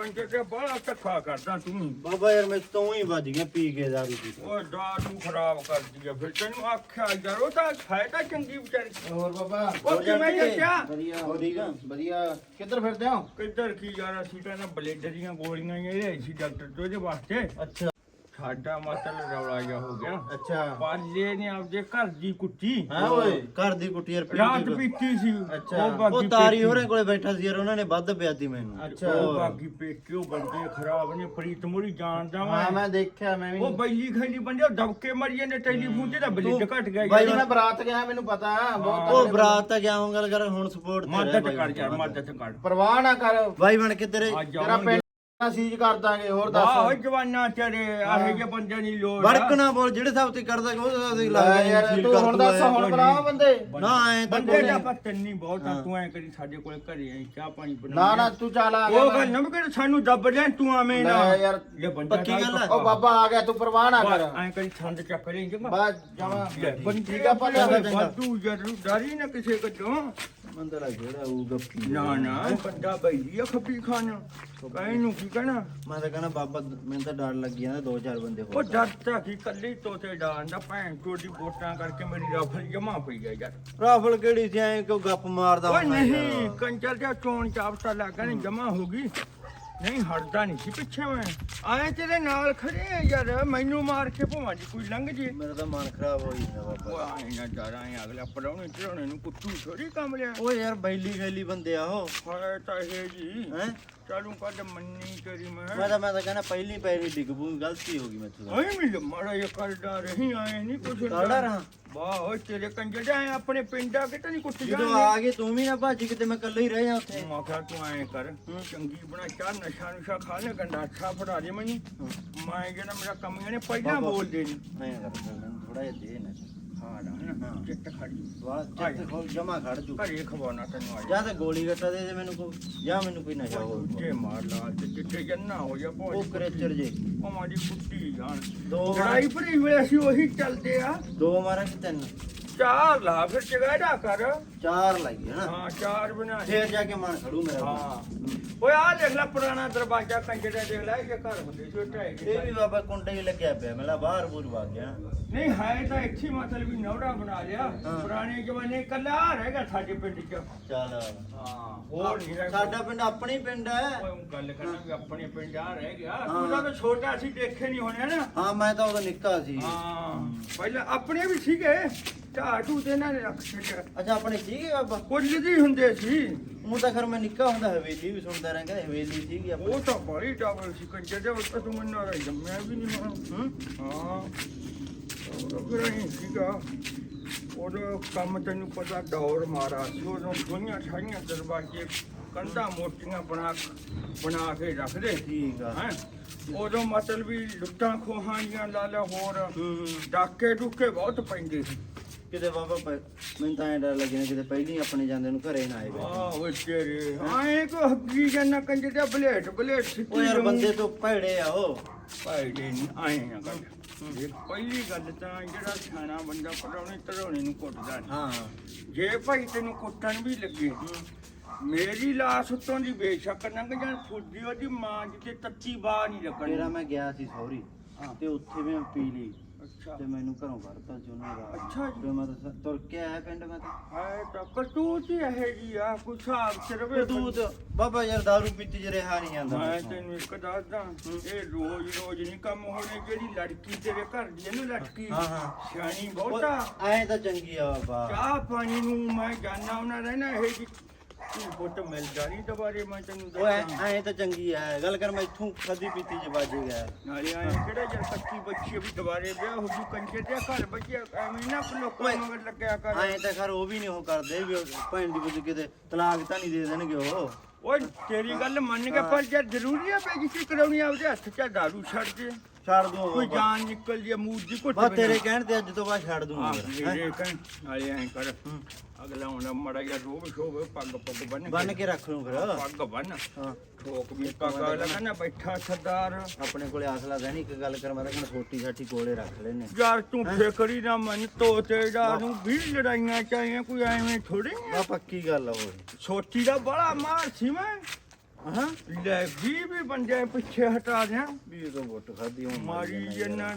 ਕੰਜਰ ਤੇ ਬੜਾ ਧੱਕਾ ਕਰਦਾ ਤੂੰ। ਬਾਬਾ ਯਾਰ ਮੈਂ ਤੋਂ ਹੀ ਵੱਜ ਗਿਆ ਪੀ ਕੇ ਦਾਰੂ ਕੇ। ਉਹ ਦਾਤ ਨੂੰ ਖਰਾਬ ਕਰਦੀ ਆ ਫਿਰ। ਤੈਨੂੰ ਆਖਿਆ ਯਾਰ ਉਹ ਤਾਂ ਹੈ ਤਾਂ ਚੰਗੀ ਵਿਚਾਰੀ। ਹੋਰ ਬਾਬਾ ਉਹ ਕਿਵੇਂ ਚੱਕਿਆ ਵਧੀਆ ਹੋ ਠੀਕ ਆ? ਵਧੀਆ। ਕਿੱਧਰ ਫਿਰਦੇ ਹੋ? ਕਿੱਧਰ ਕੀ ਯਾਰ ਅਸੀਂ ਤਾਂ ਨਾ ਬਲੇਡਰ ਦੀਆਂ ਗੋਲੀਆਂ ਹੀ ਲਿਆਈ ਸੀ ਡਾਕਟਰ ਤੋਂ ਇਹਦੇ ਵਾਸਤੇ। ਅੱਛਾ। ਸਾਡਾ ਮਤਲਬ ਰੌਲਾ ਜਿਹਾ ਹੋ ਗਿਆ। ਅੱਛਾ। ਪਾਲੇ ਨੇ ਆਪਦੇ ਘਰ ਦੀ ਕੁੱਟੀ ਹਾਂ ਓਏ ਘਰ ਦੀ ਕੁੱਟੀ ਯਾਰ ਰਾਤ ਪੀਤੀ ਪੀਤੀ ਸੀ ਅੱਛਾ। ਉਹ ਤਾਰੀ ਹੋਰੇ ਕੋਲੇ ਬੈਠਾ ਸੀ ਯਾਰ ਉਹਨਾਂ ਨੇ ਵੱਧ ਪਿਆਤੀ ਮੈਨੂੰ। ਅੱਛਾ। ਉਹ ਬਾਕੀ ਪੇਕੇ ਉਹ ਬੰਦੇ ਖਰਾਬ ਨੇ ਪ੍ਰੀਤ ਮੋਰੀ ਜਾਣਦਾ ਹਾਂ ਮੈਂ ਮੈਂ ਦੇਖਿਆ ਮੈਂ ਵੀ। ਉਹ ਬੈਲੀ ਖੈਲੀ ਬੰਦੇ ਉਹ ਦਬਕੇ ਮਰੀ ਜਾਂਦੇ ਟੈਲੀਫੋਨ ਤੇ ਤਾਂ ਬਲਿੱਡ ਘਟ ਗਿਆ ਬਾਈ। ਮੈਂ ਬਰਾਤ ਗਿਆ ਮੈਨੂੰ ਪਤਾ ਬਹੁਤ ਉਹ ਬਰਾਤ ਤਾਂ ਗਿਆ ਹਾਂ ਗੱਲ ਕਰ ਹੁਣ ਸਪੋਰਟ ਤੇ ਮਦਦ। ਕਰ ਯਾਰ ਮਦਦ ਕਰ। ਪਰਵਾਹ ਨਾ ਕਰ। ਬਾਈ ਬਣ ਕੇ ਤੇਰੇ ਤੇਰਾ ਸੀਜ ਕਰ ਦਾਂਗੇ ਹੋਰ ਵਾਹ ਓਏ ਦੱਸ ਜਵਾਨਾ ਤੇਰੇ ਆਹੇ ਜੇ ਬੰਦੇ ਨਹੀਂ ਲੋੜ ਆ। ਵੜਕ ਨਾ ਬੋਲ ਜਿਹੜੇ ਸਭ ਤੇ ਕਰਦਾ ਉਹ ਸਭ ਤੇ ਲੱਗ ਲੈ ਗਿਆ ਯਾਰ ਫੀਲ ਤੂੰ ਕਰ ਹੁਣ ਦੱਸ ਹੁਣ ਬੁਲਾਵਾ ਬੰਦੇ। ਨਾ ਐ ਤਾਂ ਬੰਦੇ ਕੋਈ ਦਾ ਨਹੀਂ। ਪਤਾ ਨਹੀਂ ਬਹੁਤ ਆ ਤੂੰ ਐ ਕਰੀ ਸਾਡੇ ਕੋਲ ਘਰੇ ਆਈ ਚਾਹ ਪਾਣੀ ਬਣਾ ਨਾ ਨਾ ਤੂੰ ਚੱਲ ਆ ਉਹ ਗੱਲ ਨਾ ਕਿ ਸਾਨੂੰ ਦੱਬ ਲੈ ਤੂੰ ਆਵੇਂ ਨਾ। ਲੈ ਯਾਰ, ਇਹ ਬੰਦਾ ਪੱਕੀ ਗੱਲ ਆ। ਉਹ ਬਾਬਾ ਆ ਗਿਆ ਤੂੰ ਪਰਵਾਹ ਨਾ ਕਰ। ਐ ਕਰੀ ਛੰਦ ਚੱਕ ਲੈ ਜਮਾ। ਬਸ ਜਮਾ। ਬੰਦੀ ਠੀਕ ਆ ਭਾਈ, ਚੰਗਾ, ਚੰਗਾ। ਵਾਧੂ ਜਰੂ ਡਰੀ ਨਾ ਕਿਸੇ ਕੋਲੋਂ ਮੰਦਰਾ ਜਿਹੜਾ ਉਹ ਗੱਪੀ ਨਾ ਨਾ ਬੰਦਾ ਬੈਲੀ ਆ ਖੱਪੀ ਖਾਨ। ਕਹੇ ਨੂੰ ਕੀ ਕਹਿਣਾ ਮੈਂ ਤਾਂ ਕਹਣਾ ਬਾਬਾ ਮੈਨੂੰ ਤਾਂ ਡਰ ਲੱਗ ਜਾਂਦਾ ਦੋ ਚਾਰ ਬੰਦੇ ਉਹ ਹੋਰ ਡਰਤਾ ਕੀ ਕੱਲੀ ਤੋਤੇ ਡਾਂਦਾ ਭੈਣ ਚੋਦੀ ਵੋਟਾਂ ਕਰਕੇ ਮੇਰੀ ਰਫਲ ਜਮਾ ਪਈ ਗਿਆ ਯਾਰ। ਰਾਫਲ ਕਿਹੜੀ ਸੀ? ਐ ਕਿਉਂ ਗੱਪ ਮਾਰਦਾ ਓਏ ਹੁੰਦਾ ਨਹੀਂ। ਕੰਚਰ ਦਾ ਚੋਣ ਚਾਪਤਾ ਲੱਗਾ ਨਹੀਂ ਜਮਾ ਹੋ ਗਈ। ਨਹੀਂ ਹਟਦਾ ਨਹੀਂ ਸੀ ਪਿੱਛੇ ਮੈਂ। ਆਏ ਤੇਰੇ ਨਾਲ ਖੜੇ ਆ ਯਾਰ ਮੈਨੂੰ ਮਾਰ ਕੇ ਭਵਾਂ ਜੀ ਕੋਈ ਲੰਘ ਜੇ। ਮੇਰਾ ਤਾਂ ਮਨ ਖਰਾਬ ਹੋ ਜਾਂਦਾ ਉਹ ਬਾਬਾ ਆਏ ਨਾ ਡਰਾਂ ਅਗਲਾ ਪਰੌਣੇ ਟਰੌਣੇ ਨੂੰ ਕੁੱਟੂ ਥੋੜੀ ਕੰਮ ਲਿਆ। ਓ ਯਾਰ ਬੈਲੀ ਗੈਲੀ ਬੰਦੇ ਆ ਉਹ। ਹਾਏ ਤਾਂ ਇਹ ਜੀ। ਹੈ? ਚਾਲੂ ਕੱਢ ਮੰਨੀ ਤੇਰੀ ਮੈਂ ਮੈਂ ਤਾਂ ਮੈਂ ਤਾਂ ਕਹਿੰਦਾ ਪਹਿਲੀ ਪੈਰੀ ਡਿੱਗ ਪੂ ਗਲਤੀ ਹੋ ਗਈ ਮੈਥੋਂ ਤਾਂ ਓਏ ਮਿਲ ਮਾੜਾ ਇਹ ਕਰਦਾ ਰਹੀ ਆਏ ਨਹੀਂ ਕੁਛ ਕਰਦਾ ਰਹਾਂ ਵਾਹ ਓਏ ਤੇਰੇ ਕੰਜਰ ਜਾਏ ਆਪਣੇ ਪਿੰਡਾ ਕਿਤੇ ਨਹੀਂ ਕੁੱਟ ਜਦੋਂ ਆ ਗਏ ਤੂੰ ਵੀ ਨਾ ਭਾਜੀ ਕਿਤੇ ਮੈਂ ਇਕੱਲਾ ਹੀ ਰਹਿ ਜਾ ਉੱਥੇ ਮੈਂ ਕਿਹਾ ਤੂੰ ਐਂ ਕਰ ਚੰਗੀ ਬਣਾ ਚਾਹ ਨਸ਼ਾ ਨੁਸ਼ਾ ਖਾ ਲੈ ਗੰਡਾ ਅੱਛਾ ਫੜਾ ਦੇ ਮੈਨੂੰ ਮੈਂ ਜਿਹੜਾ ਮੇਰਾ ਕੰਮ ਇਹਨੇ ਪਹਿਲਾਂ। ਬੋਲ ਦੇਣੀ ਐਂ ਕਰ ਮੈਨੂੰ ਥੋੜਾ ਜਿਹਾ ਦੇ ਨਾ ਹਾਂ ਨਾ? ਹਾਂ। ਚਿੱਟ ਖੜੀ ਵਾਹ ਚੱਕ ਖੋਲ ਜਮਾ ਖੜ ਜੂ। ਘਰੇ ਖਵਾਉਣਾ ਤੈਨੂੰ ਆ ਜਾਂ ਤਾਂ ਗੋਲੀ ਗੱਟਾ ਦੇ ਦੇ ਮੈਨੂੰ ਕੋਈ ਜਾਂ ਮੈਨੂੰ ਕੋਈ ਨਸ਼ਾ ਹੋ ਜੇ ਮਾਰ ਲਾ ਤੇ ਚਿੱਟੇ ਜੰਨਾ ਹੋ ਜਾ ਉਹ ਬਹੁਤ ਕਰੇਚਰ ਜੇ। ਉਹ ਮਾਰੀ ਕੁੱਟੀ ਜਾਣ। ਦੋ ਲੜਾਈ ਭਰੀ ਵੇਲੇ ਅਸੀਂ ਉਹੀ ਚੱਲਦੇ ਆ। ਦੋ ਮਾਰਾਂ ਕਿ ਤਿੰਨ? ਚਾਰ ਲਾ ਫਿਰ ਕਰ। ਚਾਰ ਹਨਾ ਹਾਂ ਚਾਰ ਬਣਾ। ਫੇਰ ਜਾ ਕੇ ਮਨ ਖੜੂ ਮੇਰਾ ਹਾਂ। ਓਏ ਆ ਦੇਖ ਲੈ ਪੁਰਾਣਾ ਦਰਵਾਜ਼ਾ ਕੰਜਰਾ ਦੇਖ ਲੈ ਇਹ ਘਰ ਹੁੰਦੇ ਢਾਈ ਇਹ ਵੀ ਬਾਬਾ ਕੁੰਡੇ ਹੀ ਲੱਗਿਆ ਪਿਆ ਮੇਲਾ ਬਾਹਰ ਬੂਰ ਵਗ ਗਿਆ। ਨਹੀਂ ਹੈ ਤਾਂ ਇੱਥੇ ਮਤਲਬ ਵੀ ਨੌੜਾ ਬਣਾ ਲਿਆ। ਪੁਰਾਣੇ ਜ਼ਮਾਨੇ ਕੱਲਾ ਰਹੇਗਾ ਸਾਡੇ ਪਿੰਡ 'ਚ। ਚੱਲ। ਹਾਂ ਹੋਰ ਨਹੀਂ ਰਹਿ ਸਾਡਾ ਪਿੰਡ ਆਪਣੀ ਪਿੰਡ ਹੈ। ਗੱਲ ਕਰਨਾ ਵੀ ਆਪਣੇ ਪਿੰਡ ਆ ਰਹਿ ਗਿਆ। ਤੂੰ ਤਾਂ ਛੋਟਾ ਸੀ ਦੇਖੇ ਨਹੀਂ ਹੋਣੇ ਨਾ। ਹਾਂ ਮੈਂ ਤਾਂ ਉਦੋਂ ਨਿੱਕਾ ਸੀ। ਹਾਂ ਪਹਿਲਾਂ ਆਪਣੇ ਵੀ ਸੀਗੇ ਝਾੜੂ ਦੇ ਨਾਲ ਰੱਖ ਛੱਡਿਆ ਅੱਛਾ ਆਪਣੇ ਸੀਗੇ ਬਾਬਾ? ਕੁਝ ਦੀ ਹੁੰਦੇ ਸੀ। ਉਹ ਤਾਂ ਖਰ ਮੈਂ ਨਿੱਕਾ ਹੁੰਦਾ ਹਵੇਲੀ ਵੀ ਸੁਣਦਾ ਰਹਿੰਦਾ ਹਵੇਲੀ ਸੀਗੀ ਆਪਣੀ। ਉਹ ਤਾਂ ਬੜੀ ਡਬਲ ਸੀ ਕੰਜਰ ਦੇ ਉੱਤੇ ਤੂੰ ਮੈਨੂੰ ਰਹਿ ਜੰਮਿਆ ਵੀ ਨਹੀਂ ਹਾਂ? ਹੂੰ। ਹਾਂ ਸੀਗਾ ਉਹਦਾ ਕੰਮ ਤੈਨੂੰ ਪਤਾ ਦੌਰ ਮਾਰਾ ਸੀ ਉਦੋਂ ਦੁਨੀਆਂ ਸਾਰੀਆਂ ਦਰਵਾਜ਼ੇ ਕੰਧਾਂ ਮੋਟੀਆਂ ਬਣਾ ਬਣਾ ਕੇ ਰੱਖਦੇ ਠੀਕ ਆ। ਹੈਂ? ਉਦੋਂ ਮਤਲਬ ਵੀ ਲੁੱਟਾਂ ਖੋਹਾਂ ਦੀਆਂ ਲਾ ਲਾ ਹੋਰ ਡਾਕੇ ਡੁੱਕੇ ਬਹੁਤ ਪੈਂਦੇ ਸੀ। ਕਿਤੇ ਬਾਬਾ ਪ- ਮੈਨੂੰ ਤਾਂ ਐ ਡਰ ਲੱਗਿਆ ਕਿਤੇ ਪਹਿਲੀ ਆਪਣੇ ਜਾਂਦੇ ਨੂੰ ਘਰੇ ਨਾ ਆਏ। ਬੈਠੇ। ਆਹ ਉਹ ਤੇਰੇ ਆਏ ਕੋ ਹੱਗੀ ਜਨਾ ਕੰਜੇ ਬਲੇਟ ਬਲੇਟ ਸਿੱਟੀ ਉਹ ਯਾਰ। ਬੰਦੇ ਤੋਂ ਭੈੜੇ ਆ ਉਹ। ਭਾਈ ਦੇ ਨਹੀਂ ਆਏ ਆ ਗੱਲ। ਪਹਿਲੀ ਗੱਲ ਤਾਂ ਜਿਹੜਾ ਸਿਆਣਾ ਬੰਦਾ ਪਰੌਣੇ ਤਰੌਣੇ ਨੂੰ ਕੁੱਟਦਾ ਨਹੀਂ ਹਾਂ। ਜੇ ਭਾਈ ਤੈਨੂੰ ਕੁੱਟਣ ਵੀ ਲੱਗੇ ਮੇਰੀ ਲਾਸ਼ ਉੱਤੋਂ ਦੀ ਬੇਸ਼ੱਕ ਲੰਘ ਜਾਣ ਫੁੱਦੀ ਉਹਦੀ ਮਾਂ ਜਿੱਤੇ ਤੱਤੀ ਬਾਹ ਨਹੀਂ ਤੇਰਾ ਲੱਗਣੀ ਮੈਂ ਗਿਆ ਸੀ ਸੌਰੀ। ਤੇ ਉੱਥੇ ਮੈਂ ਪੀ ਲਈ। ਅੱਛਾ। ਤੇ ਮੈਨੂੰ ਘਰੋਂ ਕੱਢਤਾ ਸੀ ਉਹਨਾਂ ਦਾ। ਅੱਛਾ ਜੀ। ਮੈਂ ਤਾਂ ਸ- ਤੁਰ ਕੇ ਆਇਆ ਪਿੰਡ ਮੈਂ ਤਾਂ। ਹੈ ਤਾਂ ਕਰਤੂਤ ਹੀ ਇਹ ਜੀ ਆ ਕੁਛ ਹਿਸਾਬ ਚ ਰਵੇ ਤੂੰ ਤਾਂ ਬਾਬਾ ਯਾਰ ਦਾਰੂ ਪੀਤੀ ਚ ਰਿਹਾ ਨਹੀਂ ਜਾਂਦਾ। ਮੈਂ ਮੈਥੋਂ। ਤੈਨੂੰ ਇੱਕ ਦੱਸਦਾ ਇਹ ਰੋਜ਼ ਰੋਜ਼ ਨਹੀਂ ਕੰਮ ਹੋਣੇ ਜਿਹੜੀ ਲੜਕੀ ਤੇਰੇ ਘਰ ਦੀ ਇਹਨੂੰ ਲਟਕੀ ਹਾਂ, ਹਾਂ। ਸਿਆਣੀ ਉਹ ਬਹੁਤਾ ਐਂ ਤਾਂ ਚੰਗੀ ਆ ਬਾਬਾ। ਚਾਹ ਪਾਣੀ ਨੂੰ ਮੈਂ ਜਾਣਾ ਉਹਨਾਂ ਰਹਿਣਾ ਇਹ ਜੀ ਕੀ ਪੁੱਤ ਮਿਲ ਜਾਣੀ ਦੁਬਾਰੇ ਮੈਂ ਤੈਨੂੰ ਉਹ ਐ ਦੱਸਾਂ। ਐਂ ਤਾਂ ਚੰਗੀ ਆ ਗੱਲ ਕਰ ਮੈਂ ਇੱਥੋਂ ਕਦੀ ਪੀਤੀ ਚ ਵੱਜ ਗਿਆ। ਨਾਲੇ ਆਏ ਕਿਹੜਾ ਜਰ ਕੱਚੀ ਬੱਚੀ ਵੀ ਦੁਬਾਰੇ ਵਿਆਹ ਹੋ ਜੂ ਕੰਜੇ ਤੇ ਘਰ ਬੱਚਿਆ ਐਵੇਂ ਨਾ ਲੋਕਾਂ ਓਏ, ਮਗਰ ਲੱਗਿਆ ਕਰ। ਐਂ ਤਾਂ ਖਰ ਉਹ ਵੀ ਨਹੀਂ ਉਹ ਕਰਦੇ ਵੀ ਉਹ ਭੈਣ ਦੀ ਬੁੱਧ ਕਿਤੇ ਤਲਾਕ ਤਾਂ ਨਹੀਂ ਦੇ ਦੇਣਗੇ ਉਹ। ਓਏ ਤੇਰੀ ਗੱਲ ਮੰਨ ਕੇ ਪਰ ਜੇ ਜ਼ਰੂਰੀ ਹੈ ਪੈ ਕਿਸੇ ਕਰਾਉਣੀ ਆਪਦੇ ਹੱਥ 'ਚ ਦਾਰੂ ਛੱਡ ਦੇ ਛੱਡ ਦੂੰ। ਕੋਈ ਜਾਨ ਨਿਕਲ ਜੇ ਮੂੰਹ ਦੀ ਘੁੱਟ ਬਸ ਤੇਰੇ ਕਹਿਣ ਤੇ ਅੱਜ ਤੋਂ ਬਾਅਦ ਛੱਡ ਦੂੰਗਾ ਫਿਰ, ਹੈਂ? ਇਹ ਕਹਿ ਨਾਲੇ ਐਂ ਕਰ। ਅਗਲਾ ਹੁਣ ਮੜਾ ਜਾ ਰੋਬ ਸ਼ੋਬ ਪੱਗ ਪੱਗ ਬੰਨ ਬੰਨ ਕੇ ਰੱਖ ਲੂੰ ਫਿਰ। ਪੱਗ ਬੰਨ ਹਾਂ। ਠੋਕ ਵੀ ਪੱਗ ਲਗਾ ਨਾ ਬੈਠਾ ਸਰਦਾਰ। ਆਪਣੇ ਕੋਲੇ ਆਸਲਾ ਨਹੀਂ ਇੱਕ ਗੱਲ ਕਰ ਮੈਂ ਤਾਂ ਛੋਟੀ ਛਾਟੀ ਕੋਲੇ ਰੱਖ ਲੈਨੇ ਯਾਰ ਤੂੰ ਫੇਕਰੀ ਨਾ ਮਨ ਤੋਤੇ ਦਾ ਨੂੰ ਵੀ ਲੜਾਈਆਂ ਚਾਹੀਆਂ ਕੋਈ ਐਵੇਂ ਥੋੜੀ ਬਾ ਪੱਕੀ ਗੱਲ ਆ ਉਹ ਛੋਟੀ ਦਾ ਬੜਾ ਮਾਰ ਸੀ ਮੈਂ। ਹਾਂ? ਲੈ ਵੀ ਵੀ ਬੰਦੇ ਪਿੱਛੇ ਹਟਾ ਦਿਆਂ। ਵੀ ਤੋਂ ਵੋਟ ਖਾਦੀ ਹੁਣ ਮਾਰੀ ਜਨਾ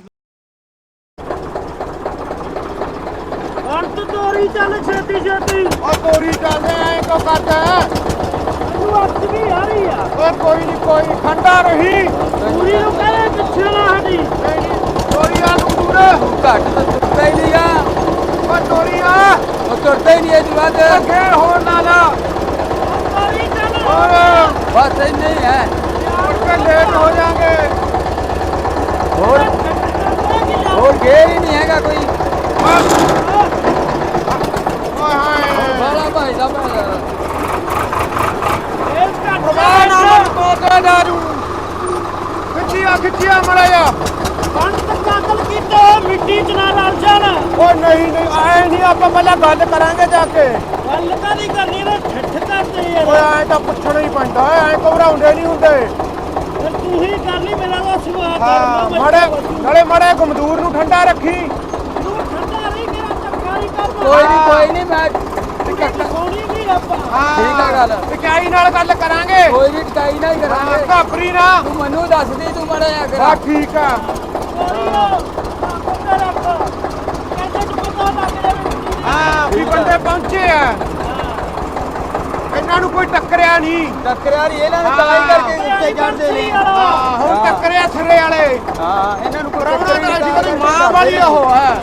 ਅੰਤ ਤੋਰੀ ਚੱਲ ਛੇਤੀ ਛੇਤੀ। ਓ ਕੋਰੀ ਚੱਲਦੇ ਐ ਕੋ ਕਰਦਾ ਤੂੰ ਅੱਖ ਵੀ ਆ ਰਹੀ ਆ। ਓ ਕੋਈ ਨਹੀਂ ਕੋਈ ਠੰਡਾ ਰਹੀ। ਪੂਰੀ ਨੂੰ ਕਹੇ ਪਿੱਛੇ ਨਾ ਹਟੀ। ਕੋਰੀਆ ਨੂੰ ਦੂਰ। ਘੱਟ ਤਾਂ ਤੁਰਦਾ ਹੀ ਨਹੀਂ ਆ। ਓ ਕੋਰੀਆ ਉਹ ਤੁਰਦਾ ਹੀ ਨਹੀਂ ਇਹ ਜਵਾਦ ਫੇਰ ਹੋਣ ਨਾ ਲਾ। ਤੋਰੀ ਚੱਲ। ਹੋਰ। ਬਸ ਇੰਨੇ ਹੀ ਹੈ। ਮੁੜ ਕੇ ਲੇਟ ਹੋ ਜਾਾਂਗੇ ਹੋਰ? ਹੋਰ ਗੇਰ ਹੀ ਨਹੀਂ ਹੈਗਾ ਕੋਈ। ਓਏ ਹਾਏ। ਬਾਲਾ ਭਾਈ ਦਾ ਭਾਈ ਯਾਰ ਇਹ ਘੱਟ ਪ੍ਰਵਾਨ ਨਾਲ ਕੋਕਾ ਦਾਰੂ ਖਿੱਚਿਆ ਖਿੱਚਿਆ ਮੜਿਆ ਅੰਤ ਕਾਤਲ ਕੀਤਾ ਮਿੱਟੀ ਚ ਨਾ ਰਲ ਜਾਣ। ਓ ਨਹੀਂ ਨਹੀਂ ਆਏ ਨਹੀਂ ਆਪਾਂ ਪਹਿਲਾਂ ਗੱਲ ਕਰਾਂਗੇ ਜਾ ਕੇ। ਗੱਲ ਕਾਦੀ ਕਰਨੀ ਨਾ ਠੱਠ ਕਰਦੇ ਓਏ ਯਾਰ ਐ ਤਾਂ ਪੁੱਛਣਾ ਹੀ ਪੈਂਦਾ ਐ ਘਬਰਾਉਂਦੇ ਨਹੀਂ ਹੁੰਦੇ। ਫਿਰ ਤੂੰ ਹੀ ਕਰ ਲਈ ਮੇਰਾ ਤਾਂ ਸੁਭਾਅ ਹਾਂ ਕਰਨਾ ਮੜੇ ਨਾਲੇ ਮੜੇ ਗਮਦੂਰ ਨੂੰ ਠੰਡਾ ਰੱਖੀ। ਤੂੰ ਠੰਡਾ ਨਹੀਂ ਮੇਰਾ ਧੱਕਾ ਨਹੀਂ ਕਰਨਾ ਕੋਈ ਨਹੀਂ ਕੋਈ ਨਹੀਂ ਮੈਂ ਸੋਣੀ ਨਹੀਂ ਆਪਾਂ ਹਾਂ ਠੀਕ ਆ ਗੱਲ। ਟਿਕਾਈ ਨਾਲ ਗੱਲ ਕਰਾਂਗੇ। ਕੋਈ ਨਹੀਂ ਟਕਾਈ ਨਾ ਹੀ ਕਰਾਂਗੇ। ਘਾਬਰੀ ਨਾ। ਤੂੰ ਮੈਨੂੰ ਦੱਸ ਦੇ ਤੂੰ ਮੜਾ ਆ। ਹਾਂ ਠੀਕ ਆ ਪਤਾ ਰੱਖ ਕਹਿੰਦੇ ਚ ਪਤਾ ਲੱਗ ਜਾਵੇ ਹਾਂ ਵੀ ਬੰਦੇ ਪਹੁੰਚੇ ਆ। ਇਹਨਾਂ ਨੂੰ ਕੋਈ ਟੱਕਰਿਆ ਨਹੀਂ। ਟੱਕਰਿਆ ਨਹੀਂ ਇਹਨਾਂ ਨੂੰ। ਤਾਂ ਹੀ ਕਰਕੇ ਉੱਤੇ ਚੜਦੇ ਨੇ। ਹਾਂ ਹੁਣ। ਟੱਕਰਿਆ ਸਿਰੇ ਵਾਲੇ। ਹਾਂ ਇਹਨਾਂ ਨੂੰ ਕੋਈ ਪ੍ਰਾਹੁਣਾ ਟੱਕਰ ਤਾਂ ਨਹੀਂ ਅੱਜ ਮਾਂ ਵਾਲੀ ਉਹ ਆ ਹਾਂ।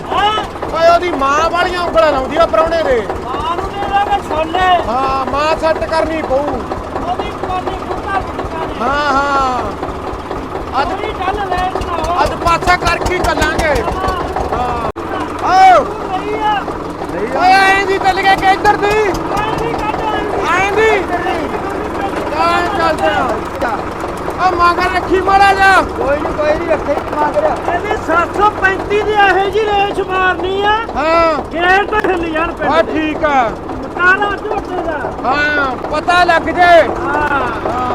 ਓਏ ਉਹਦੀ ਮਾਂ ਵਾਲੀਆਂ ਉਂਗਲਾਂ ਲਾਉਂਦੀ ਆ ਪ੍ਰਾਹੁਣੇ ਦੇ। ਮਾਂ ਨੂੰ ਦੇ ਦਾਂਗੇ ਛੋਲੇ ਹਾਂ ਮਾਂ ਸੈੱਟ ਕਰਨੀ ਪਊ। ਉਹਦੀ ਪਾਣੀ ਕੁੱਤਾ ਟਿਕਾਣੇ ਹਾਂ ਹਾਂ। ਅੱਜ ਉਹਦੀ ਚੱਲ ਲੈ ਅੱਜ ਪਾਸਾ ਕਰਕੇ ਚੱਲਾਂਗੇ। ਓਏ ਐਂ ਦੀ ਚੱਲ ਗਿਆ ਕਿ ਇੱਧਰ ਦੀ। ਐਂ ਦੀ। ਆਂ ਚੱਲਦੇ ਆ ਆ ਮਗਰ ਰੱਖੀ ਮਾੜਾ ਜਾ ਕੋਈ ਨਹੀਂ ਕੋਈ ਨਹੀਂ ਰੱਖੇ ਮੰਗ ਰਿਹਾ ਇਹਨੇ 735 ਦੀ ਇਹੋ ਜੀ ਰੇਸ ਮਾਰਨੀ ਆ। ਹਾਂ। ਗੇਰ ਤਾਂ ਹਿੱਲ ਜਾਣ ਆ ਪਿੰਡ ਦੇ। ਠੀਕ ਆ। ਕਾਲਾ ਝੋਟੇ ਦਾ। ਹਾਂ ਪਤਾ ਲੱਗ ਜੇ। ਹਾਂ। ਹਾਂ।